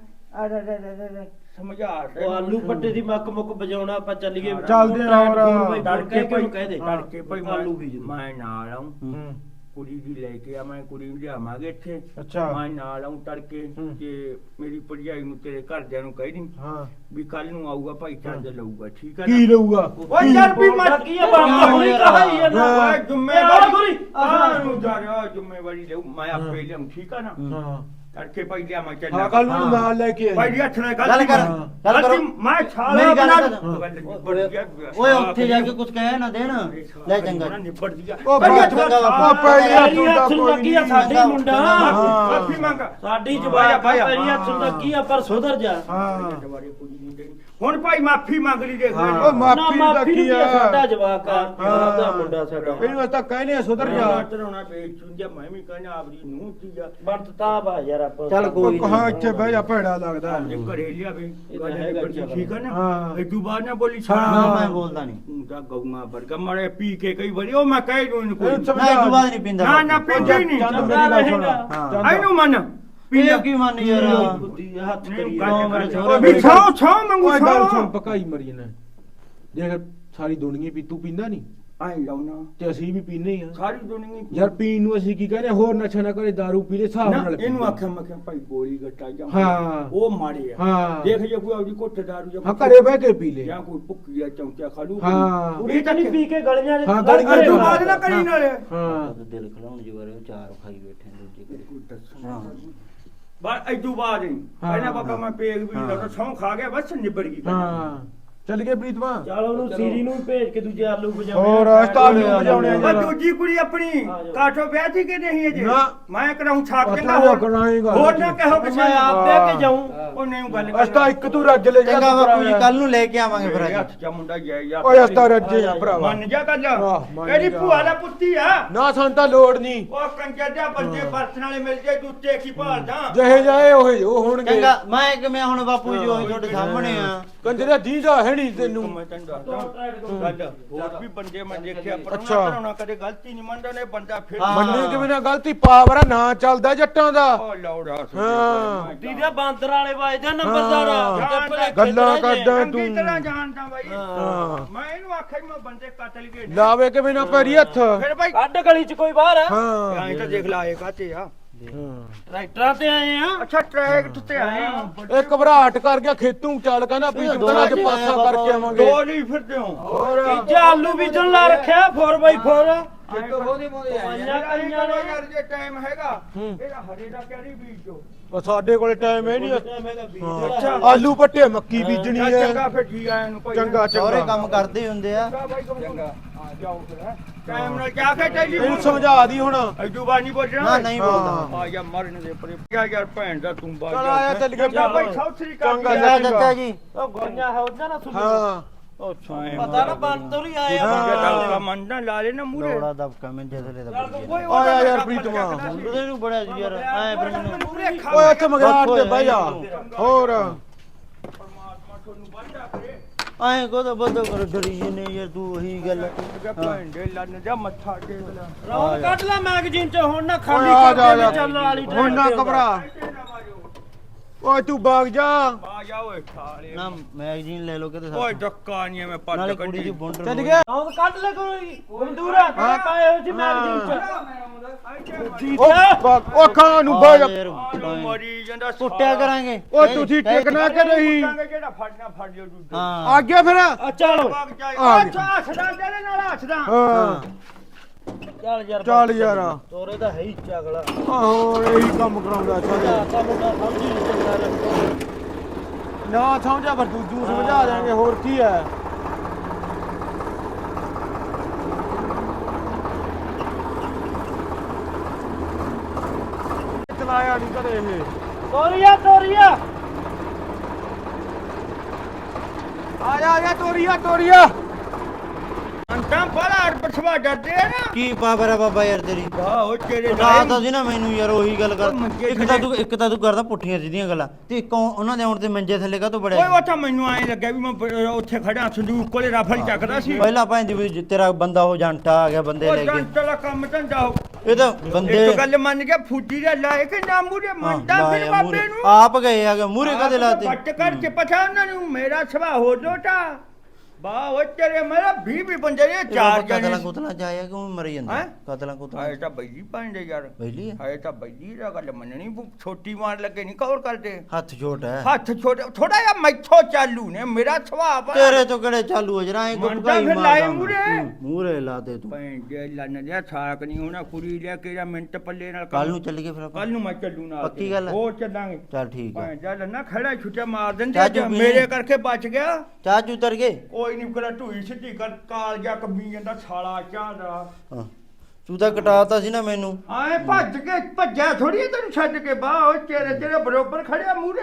ਸਮਝਾ ਦੇ ਉਹ ਆਲੂ ਪੱਟੇ ਦੀ ਮੱਕ ਮੁੱਕ ਵਜਾਉਣਾ ਆਪਾਂ ਚੱਲੀਏ ਚੱਲਦੇ ਆ ਹੋਰ। ਤੜਕੇ ਭਾਈ ਕਹਿ ਦੇ ਤੜਕੇ ਭਾਈ ਆਲੂ ਬੀਜ ਮੈਂ ਮੈਂ ਨਾਲ ਆਉਂ ਹੂੰ ਕੁੜੀ ਦੀ ਲੈ ਕੇ ਆ ਮੈਂ ਕੁੜੀ ਨੂੰ ਲਿਆਵਾਂਗੇ ਇੱਥੇ। ਅੱਛਾ। ਮੈਂ ਨਾਲ ਆਉਂ ਤੜਕੇ ਹੂੰ। ਤੇ ਮੇਰੀ ਭਰਜਾਈ ਨੂੰ ਤੇਰੇ ਘਰਦਿਆਂ ਨੂੰ ਕਹਿ ਦੀ ਹਾਂ। ਵੀ ਕੱਲ ਨੂੰ ਆਊਗਾ ਭਾਈ ਚੱਜ ਲਊਗਾ ਠੀਕ ਹੈ ਕੀ ਨਾ? ਲਊਗਾ? ਓਏ ਯਾਰ ਵੀ ਮੈਂ ਕੀ ਆ ਬਾਬਾ ਹੁਣੀ ਕਹਾ ਹੀ। ਆ ਨਾ ਹਾਂ। ਓਏ ਜ਼ਿੰਮੇਵਾਰੀ ਆਹ ਆਹ ਨੂੰ ਜਾ ਰਿਹਾ ਜ਼ਿੰਮੇਵਾਰੀ ਲਊ ਮੈਂ ਆਪੇ ਲਿਆਉਂ ਠੀਕ ਹੈ ਨਾ? ਹਾਂ। ਤੜਕੇ ਭਾਈ ਲਿਆਵਾਂ ਚੱਲ ਹਾਂ ਕੱਲ ਨੂੰ ਨਾਲ ਲੈ ਕੇ ਭਾਈ ਆਈ ਜੀ ਹੱਥ ਨਾਲ ਗੱਲ ਕਰ। ਗੱਲ ਕਰੋ। ਮੈਂ ਛਾਲਾ ਬਣਾ ਓਏ ਉੱਥੇ ਜਾ ਕੇ ਕੁਝ ਕਹਿ ਨਾ ਦੇਣ। ਲੈ ਚੰਗਾ। ਉਹ ਭਾਈ ਹੱਥ ਨਾਲ ਉਹ ਪਹਿਲੀ ਹੱਥ ਪੈਰੀ ਦਾ ਹੱਥ ਨੂੰ ਕੋਈ ਲੱਗੀ ਆ ਸਾਡੀ ਮੁੰਡਾ। ਮਾਫੀ ਮੰਗ ਸਾਡੀ ਹਾਂ, ਜਵਾਬ ਭਾਈ। ਹੱਥ ਨੂੰ ਲੱਗੀ ਆ ਪਰ ਸੁਧਰ ਜਾ। ਹਾਂ। ਹੁਣ ਭਾਈ ਮਾਫੀ ਮੰਗ ਲਈ ਦੇਖ ਹਾਂ। ਉਹ ਮਾਫ਼ੀ ਨਾ ਦਾ ਮਾਫੀ ਕੀ ਨੂੰ ਆ? ਕੀ ਆ, ਸਾਡਾ ਜਵਾਕ ਆ। ਆਪਦਾ ਮੁੰਡਾ ਸਾਡਾ ਇਹਨੂੰ ਤਾਂ ਕਹਿੰਦੇ ਆ ਸੁਧਰ ਜਾ ਤਰਾਉਣਾ ਵੇਚ ਚੁੰਜਾ ਮੈਂ ਵੀ ਕਹਿੰਦਾ ਆਪਦੀ ਨੂੰ ਕੀ ਆ ਬੰਤ ਤਾਂ ਬਾ ਯਾਰ ਆਪਾਂ ਚੱਲ ਕੋਈ ਉਹ। ਕਹਾ ਇੱਥੇ ਬਹਿ ਜਾ ਭੈੜਾ ਲੱਗਦਾ ਆਪਦੇ ਘਰੇ ਇਹ ਤਾਂ ਹੈਗਾ ਗਈ, ਚੱਲ। ਠੀਕ ਹੈ ਨਾ ਹਾਂ। ਇਹ ਤੂੰ ਬਾਅਦ ਨਾ ਬੋਲੀ ਹਾਂ। ਨਾ ਮੈਂ ਬੋਲਦਾ ਨਹੀਂ ਤੂੰ ਤਾਂ ਗਊਆਂ ਵਰਗਾ ਮਾਰੇ ਪੀ ਕੇ ਕਈ ਵਾਰੀ ਉਹ ਮੈਂ ਕਹਿ ਦੂੰ ਇਹਨੂੰ ਕੋਈ ਇਹਨੂੰ ਬਾਅਦ ਨਹੀਂ ਪੀਂਦਾ ਨਾ ਨਾ ਪੀਂਦਾ ਹੀ ਨਹੀਂ ਚੰਦ ਮੇਰੀ ਗੱਲ ਸੁਣ। ਹਾਂ। ਇਹਨੂੰ ਮੰਨ ਪੀਆ ਕੀ ਮੰਨ ਯਾਰ? ਬੁੱਧੀ ਹੱਥ ਕਰੀ ਵੀ ਛਾਂ ਛਾਂ ਮੰਗੂ ਓਏ ਗੱਲ ਸੁਣ ਛਾਂ ਪਕਾਈ ਮਰੀ ਨੇ ਦੇਖ ਸਾਰੀ ਦੁਨੀਆ ਵੀ ਤੂੰ ਪੀਂਦਾ ਨਹੀਂ? ਆਈ ਲਾਉਣਾ। ਤੇ ਅਸੀਂ ਵੀ ਪੀਨੇ ਆ। ਸਾਰੀ ਦੁਨੀਆ ਯਾਰ ਪੀਣ ਨੂੰ ਅਸੀਂ ਕੀ ਕਹਿੰਦੇ ਹੋਰ ਨਸ਼ਾ ਨਾ ਕਰੇ दारू ਪੀ ਲੈ ਹਿਸਾਬ ਨਾ ਨਾਲ ਇਹਨੂੰ। ਆਖਿਆ ਮੈਂ ਕਿਹਾ ਭਾਈ ਗੋਲੀ ਗੱਟਾ ਜਾਂ ਹਾਂ। ਉਹ ਮਾੜੇ ਆ। ਹਾਂ। ਦੇਖ ਜੇ ਕੋਈ ਆਪਦੀ ਘੁੱਟ ਦਾਰੂ ਜਾਂ ਹਾਂ ਘਰੇ ਬਹਿ ਕੇ ਪੀ ਲੈ। ਜਾਂ ਕੋਈ ਭੁੱਕੀ ਆ ਚੌਂਕਿਆ ਖਾ ਲੂ ਹਾਂ। ਕੁੜੀ ਤਾਂ ਨਹੀਂ ਪੀ ਕੇ ਗਲੀਆਂ ਹਾਂ, ਗਲੀਆਂ 'ਚ। ਬਾਅਦ ਨਾ ਕਰੀ ਨਾਲੇ ਹਾਂ। ਦਿਲ ਖਲਾਉਣ ਜੀ ਚਾਰ ਖਾਈ ਬੈਠੇ ਨੇ ਦੂਜੇ ਦੱਸਣਾ। ਹਾਂ। ਬਾਅਦ ਐਦੂ ਬਾਅਦ ਹੀ ਹਾਂ। ਪਹਿਲਾਂ ਬਾਬਾ ਮੈਂ ਪੇਗ ਵੀ ਹਾਂ। ਲਾਉਂਦਾ ਸੌਂ ਖਾ ਗਿਆ ਬਸ ਨਿਬੜ ਗਈ ਹਾਂ ਚੱਲ ਗਏ ਪ੍ਰੀਤਮਾ ਚਲ ਉਹਨੂੰ ਸੀਰੀ ਨੂੰ ਭੇਜ ਕੇ ਦੂਜੇ ਆਲੂ ਹੋਰ ਸਟਾਲੂ ਵਜਾਉਣੇ ਆ ਦੂਜੀ ਕੁੜੀ ਆਪਣੀ ਕਾਠੋ ਵਿਆਹ ਸੀ ਕਿ ਨਹੀਂ ਅਜੇ? ਨਾ। ਮੈਂ ਕਰਾਉਂ ਛਾਕ ਪਤਾ ਚੰਗਾ ਨਾ ਹੋਰ ਨਾ ਕਹੋ ਕਿਸੇ ਮੈਂ। ਆਪ ਦੇ ਕੇ ਜਾਊਂ। ਉਹ ਨਹੀਂ ਗੱਲ ਅਸਤਾ ਇੱਕ ਤੂੰ ਰੱਜ ਲੈ ਜਾ। ਚੰਗਾ ਤੂੰ ਬਾਪੂ ਜੀ ਕੱਲ ਨੂੰ ਲੈ ਕੇ ਆਵਾਂਗੇ ਫਿਰ ਅੱਜ ਚ ਮੁੰਡਾ ਜੈ ਯਾਰ ਓਏ ਅਸਤਾ ਰੱਜੇ ਆ ਭਰਾਵਾ। ਮੰਨ ਜਾ ਮੰਨ ਇਹਦੀ ਜਾ। ਭੂਆ ਦਾ ਪੁੱਤੀ ਆ। ਨਾ ਸਾਨੂੰ ਤਾਂ ਲੋੜ ਨਹੀਂ। ਉਹ ਕੰਜਰ ਦੇ ਬੰਦੇ ਬਰਤਨ ਵਾਲੇ ਮਿਲ ਜੇ ਜੁੱਤੇ ਕੀ ਭਾਲਦਾ ਜਿਹੇ ਜਾਏ ਉਹ ਹੋਣਗੇ। ਚੰਗਾ ਮੈਂ ਕਿਵੇਂ ਹੁਣ ਬਾਪੂ ਜੀ ਉਹੀ ਤੁਹਾਡੇ ਸਾਹਮਣੇ ਆ। ਕੰਜਰਾ ਦੀਦਾ ਹੈ ਨਹੀਂ ਤੈਨੂੰ ਮੈਂ ਤੈਨੂੰ ਦੱਸਦਾ ਗੱਲ ਹੋਰ ਵੀ ਬੰਦੇ ਮੈਂ ਦੇਖਿਆ ਪਰ ਅੱਛਾ। ਉਹਨਾਂ ਕਰਾਉਣਾ ਕਦੇ ਗਲਤੀ ਨਹੀਂ ਮੰਨਦਾ ਨੇ ਬੰਦਾ ਫਿਰ। ਮੰਨੇ ਕਿਵੇਂ ਨਾ ਗਲਤੀ ਪਾਵਰਾ ਨਾ ਚੱਲਦਾ ਜੱਟਾਂ ਦਾ। ਉਹ ਲੌੜਾ ਹਾਂ। ਦੀਦਾ ਬਾਂਦਰ ਵਾਲੇ ਵੱਜਦੇ ਨੰਬਰਦਾਰ ਹਾਂ। ਗੱਲਾਂ ਕਰਦਾ ਚੰਗੀ ਤੂੰ ਤਰ੍ਹਾਂ ਜਾਣਦਾ ਬਾਈ। ਹਾਂ। ਮੈਂ ਇਹਨੂੰ ਆਖਿਆ ਮੈਂ ਬੰਦੇ ਕਤਲ ਗਏ ਲਾਵੇ ਕਿਵੇਂ ਨਾ ਪੈਰੀ ਹੱਥ। ਫਿਰ ਬਾਈ ਕੱਢ ਗਲੀ ਚ ਕੋਈ ਬਾਹਰ ਹੈ ਹਾਂ। ਐਂ ਤਾਂ ਦੇਖ ਲਾਏ ਕਾਤੇ ਆ? ਟਰੈਕਟਰਾਂ ਤੇ ਆਏ ਆ। ਅੱਛਾ ਟਰੈਕ ਤੇ ਆਏ ਆ। ਇਹ ਘਬਰਾਹਟ ਕਰ ਗਿਆ ਖੇਤੋਂ ਚੱਲ ਕਹਿੰਦਾ ਵੀ ਕਹਿੰਦਾ ਅੱਜ ਪਾਸਾ ਕਰਕੇ ਆਵਾਂਗੇ। ਦੋ ਨਹੀਂ ਫਿਰਦੇ ਹੋ। ਹੋਰ। ਤੀਜਾ ਆਲੂ ਬੀਜਣ ਲਾ ਰੱਖਿਆ 4x4 ਕਿਤੋਂ ਬੋਦੀ ਬੋਦੀ ਆਇਆ ਪੰਜਾਂ ਕਈਆਂ ਨੇ ਯਾਰ ਜੇ ਟਾਈਮ ਹੈਗਾ ਇਹਦਾ ਹਰੇ ਦਾ ਕਿਹੜੀ ਬੀਜੋ। ਉਹ ਸਾਡੇ ਕੋਲੇ ਟਾਈਮ ਹੈ ਨਹੀਂ। ਆਲੂ ਪੱਟੇ ਮੱਕੀ ਬੀਜਣੀ ਹੈ। ਚੰਗਾ ਫਿਰ ਠੀਕ ਆ ਇਹਨੂੰ ਕੋਈ ਚੰਗਾ ਚੰਗਾ। ਕੰਮ ਕਰਦੇ ਹੁੰਦੇ ਆ। ਚੰਗਾ ਆ ਜਾਓ ਫਿਰ ਹੈਂ। ਟਾਈਮ ਨਾਲ ਜਾ ਕੇ ਟੈਲੀ ਇਹਨੂੰ ਸਮਝਾ ਦੀ ਹੁਣ। ਐਡੂ ਬਾਰ ਨਹੀਂ ਬੋਲਣਾ ਨਾ ਨਹੀਂ ਬੋਲਦਾ। ਆ ਜਾ ਮਰਨ ਦੇ ਪਰੇ ਯਾ ਯਾਰ ਭੈਣ ਦਾ ਤੂੰ ਬਾਜ ਚੱਲ ਆਇਆ ਚੱਲ ਗਿਆ। ਬਾਈ ਸਤਿ ਸ੍ਰੀ ਅਕਾਲ। ਚੰਗਾ ਚਾਚਾ ਜੀ। ਉਹ ਗੋਈਆਂ ਹੈ ਉਹਨਾਂ ਨਾਲ ਸੁਣ। ਹਾਂ। ਉਹ ਛਾਏ ਪਤਾ ਨਾ ਆਏ ਆ ਹਾਂ। ਦਾ ਮਨ ਨਾ ਲਾ ਲੈ ਨਾ ਮੂਰੇ ਲੋੜਾ ਦਬਕਾ ਮੈਂ ਜਦਲੇ ਦਾ ਬੋਲ ਗਿਆ ਆਇਆ ਯਾਰ ਪ੍ਰੀਤਮਾ। ਉਹਦੇ ਨੂੰ ਬੜਾ ਜੀ ਯਾਰ ਐ ਫਿਰ ਮੈਨੂੰ ਓਏ ਇੱਥੇ ਮਗਰਾਟ ਤੇ ਬਹਿ ਜਾ। ਹੋਰ। ਬੰਦਾ ਕਰੇ ਐ ਕੋ ਤਾਂ ਬੰਦ ਕਰ ਡਰੀ ਜੀ ਨੇ ਯਾਰ ਤੂੰ ਉਹੀ ਗੱਲ ਦੇ ਲੰਨ ਜਾ ਮੱਥਾ ਟੇਕ ਲੈ। ਰੌਣ ਕੱਢ ਲੈ ਮੈਗਜ਼ੀਨ ਚ ਹੁਣ ਨਾ ਖਾਲੀ ਵੀ ਜਾ। ਚੱਲਣ ਵਾਲੀ ਹੁਣ ਨਾ ਘਬਰਾ। ਓਏ ਤੂੰ ਭਾਗ ਜਾ। ਆ ਜਾ ਓਏ ਖਾਲੇ। ਨਾ ਮੈਗਜ਼ੀਨ ਲੈ ਲਓ ਕਿਤੇ ਓਏ ਡੱਕਾ ਨਹੀਂ ਮੈਂ ਪੱਟ ਕੱਢੀ। ਦੀ ਬੁੰਡ ਚੱਲ ਗਿਆ। ਰੌਣ ਕੱਢ ਲੈ ਕੋਈ। ਬੰਦੂਰਾ ਪਾਏ ਹੋ। ਜੀ ਮੈਗਜ਼ੀਨ ਚ। ਓ ਭਾਗ- ਓ ਖਾਂ ਨੂੰ ਜਾ। ਮਰੀ ਜਾਂਦਾ ਕੁੱਟਿਆ ਕਰਾਂਗੇ। ਓ ਤੁਸੀਂ ਟਿਕਣਾ ਕਿ ਨਹੀਂ। ਜਿਹੜਾ ਫੜਨਾ ਫੜ ਲਿਓ ਤੂੰ। ਹਾਂ। ਆ ਗਿਆ ਫਿਰ। ਆ ਚਲੋ। ਭਾਗ ਆ ਅੱਛਾ ਹੱਸਦਾ ਤੇਰੇ ਨਾਲ ਹੱਸਦਾ। ਹਾਂ। ਚੱਲ ਯਾਰ ਚੱਲ ਯਾਰ। ਤੋਰੇ ਦਾ ਹੈ ਹੀ ਚਗਲਾ। ਹੋਰ ਇਹੀ ਕੰਮ ਕਰਾਉਂਦਾ ਸਾਰੇ ਤਾਂ ਮੁੰਡਾ ਸਮਝੀ ਨਹੀਂ ਚੰਗਾ ਲੱਗਦਾ ਨਾ ਸਮਝਾ ਪਰ ਦੂਜੂ ਸਮਝਾ ਦਿਆਂਗੇ ਹੋਰ ਕੀ ਹੈ? ਚਲਾਇਆ ਨਹੀਂ ਕਦੇ ਇਹ। ਤੋਰੀਆ ਤੋਰੀਆ। ਆ ਜਾ ਆ ਜਾ ਤੋਰੀਆ ਤੋਰੀਆ। ਅੰਤਾਂ ਬੜਾ ਅੜਪਛਵਾ ਡਰਦੇ ਆ ਨਾ। ਕੀ ਪਾਵਰ ਆ ਬਾਬਾ ਯਾਰ ਤੇਰੀ? ਆਹੋ ਤੇਰੇ ਰਾਤ ਸੀ ਨਾ ਮੈਨੂੰ ਯਾਰ ਉਹੀ ਗੱਲ ਕਰ। ਉਹ ਮੰਜੇ ਇੱਕ ਤਾਂ ਤੂੰ ਇੱਕ ਤਾਂ ਤੂੰ ਕਰਦਾ ਪੁੱਠੀਆਂ ਸਿੱਧੀਆਂ ਗੱਲਾਂ। ਤੇ ਇੱਕ ਉਹ- ਉਹਨਾਂ ਦੇ ਆਉਣ ਤੇ ਮੰਜੇ ਥੱਲੇ ਕਾ ਤੋਂ ਓਏ ਬੜਿਆ ਉਹ ਤਾਂ ਮੈਨੂੰ ਐਂ ਲੱਗਿਆ ਵੀ ਮੈਂ ਬ- ਉੱਥੇ ਖੜਾ ਸੰਦੂਕ ਕੋਲੇ ਰਫਲ ਚੱਕਦਾ ਸੀ। ਪਹਿਲਾਂ ਭਾਂਦੀ ਵੀ ਜੇ ਤੇਰਾ ਬੰਦਾ ਉਹ ਜੰਟਾ ਆ ਗਿਆ ਬੰਦੇ ਉਹ ਲੈ ਕੇ। ਜੰਟਾ ਦਾ ਕੰਮ ਧੰਦਾ ਹੋ ਇਹ ਤਾਂ ਬੰਦੇ ਇੱਕ ਗੱਲ ਮੰਨ ਗਿਆ ਫੂਜੀ ਦਾ ਲਾਏ ਕਿ ਨਾ ਮੂਰੇ ਹਾਂ, ਮੰਨਦਾ ਫਿਰ ਲਾਇਆ ਬਾਬੇ ਮੂਹਰੇ। ਨੂੰ। ਆਪ ਗਏ ਆ ਮੂਰੇ ਕਦੇ ਲਾਤੇ? ਬੱਟ ਕਰਕੇ ਪਛਾ ਉਹਨਾਂ ਨੂੰ ਮੇਰਾ ਸੁਭਾਅ ਹੋ ਲੋਟਾ। ਬਾ ਉਹ ਤੇਰੇ ਮੇਰਾ ਵੀ ਵੀ ਬੰਦੇ ਨੇ ਚਾਰ ਜਣੇ ਕਤਲਾਂ ਕੁਤਲਾਂ ਚ ਆਇਆ ਕਿਉਂ ਮਰੀ ਜਾਂਦਾ? ਹੈਂ? ਕਤਲਾਂ ਕੁਤਲਾਂ ਆਏ ਤਾਂ ਬਈਜੀ ਪਾਂਦੇ ਯਾਰ। ਬੈਲੀ ਆਏ ਤਾਂ ਬਈਜੀ ਦਾ ਗੱਲ ਮੰਨਣੀ ਛੋਟੀ ਮਾਰ ਲੱਗੇ ਨਹੀਂ ਕਵਰ ਕਰਦੇ। ਹੱਥ ਛੋਟ ਹੈ। ਹੱਥ ਛੋਟੇ ਥੋੜਾ ਜਿਹਾ ਮੈਥੋਂ ਚਾਲੂ ਨੇ ਮੇਰਾ ਸੁਭਾਅ ਤੇਰੇ ਤੋਂ ਕਿਹੜੇ ਚਾਲੂ ਹੋ ਜਰਾ ਐ ਮੰਨਦਾ ਫਿਰ ਲਾਏ ਮੂਹਰੇ। ਮੂਰੇ ਲਾਤੇ ਤੂੰ। ਜੇ ਲੰਨ ਦਿਆ ਛਾਕ ਨਹੀਂ ਹੋਣਾ ਕੁੜੀ ਲਿਆ ਕਿਹੜਾ ਮਿੰਟ ਪੱਲੇ ਨਾਲ ਕੱਲ ਨੂੰ ਚੱਲ ਗਏ ਫਿਰ ਕੱਲ ਨੂੰ ਮੈਂ ਚੱਲੂ ਨਾਲ ਪੱਕੀ। ਗੱਲ? ਹੋਰ ਚੱਲਾਂਗੇ। ਚੱਲ ਠੀਕ ਹੈ। ਜਾ ਲੰਨਾ ਖੜਾ ਛੁੱਟਿਆ ਮਾਰ ਦਿੰਦੇ? ਮੇਰੇ ਕਰਕੇ ਬਚ ਗਿਆ? ਚਾਹ ਉਤਰ ਗਏ। ਕੋਈ ਨਹੀਂ ਕਰਾ ਢੂਈ ਸਿੱਧੀ ਕਰ ਕਾਲ ਜਾ ਕੰਬੀ ਜਾਂਦਾ ਛਾਲਾ ਦਾ ਹਾਂ। ਤੂੰ ਤਾਂ ਕਟਾਤਾ ਸੀ ਨਾ ਮੈਨੂੰ। ਆਏ ਭੱਜ ਕੇ ਭੱਜਿਆ ਥੋੜੀ ਤੈਨੂੰ ਛੱਡ ਕੇ ਬਾਹ ਉਹ ਤੇਰੇ ਤੇਰੇ ਬਰੋਬਰ ਖੜਿਆ ਮੂਰੇ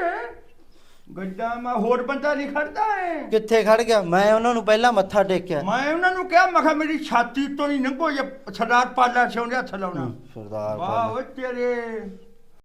ਗੱਡਾ ਮੈਂ ਹੋਰ ਬੰਦਾ ਨਹੀਂ ਖੜਦਾ ਏ ਕਿੱਥੇ ਖੜ ਗਿਆ? ਮੈਂ ਉਹਨਾਂ ਨੂੰ ਪਹਿਲਾਂ ਮੱਥਾ ਟੇਕਿਆ। ਮੈਂ ਉਹਨਾਂ ਨੂੰ ਕਿਹਾ ਮੈਂ ਕਿਹਾ ਮੇਰੀ ਛਾਤੀ ਤੋਂ ਨਹੀਂ ਨੰਗੋ ਜੇ ਸਰਦਾਰ ਪਾਲਾ ਸਿਉਂਦੇ ਹੱਥ ਲਾਉਣਾ। ਸਰਦਾਰ ਵਾਹ ਉਹ ਤੇਰੇ।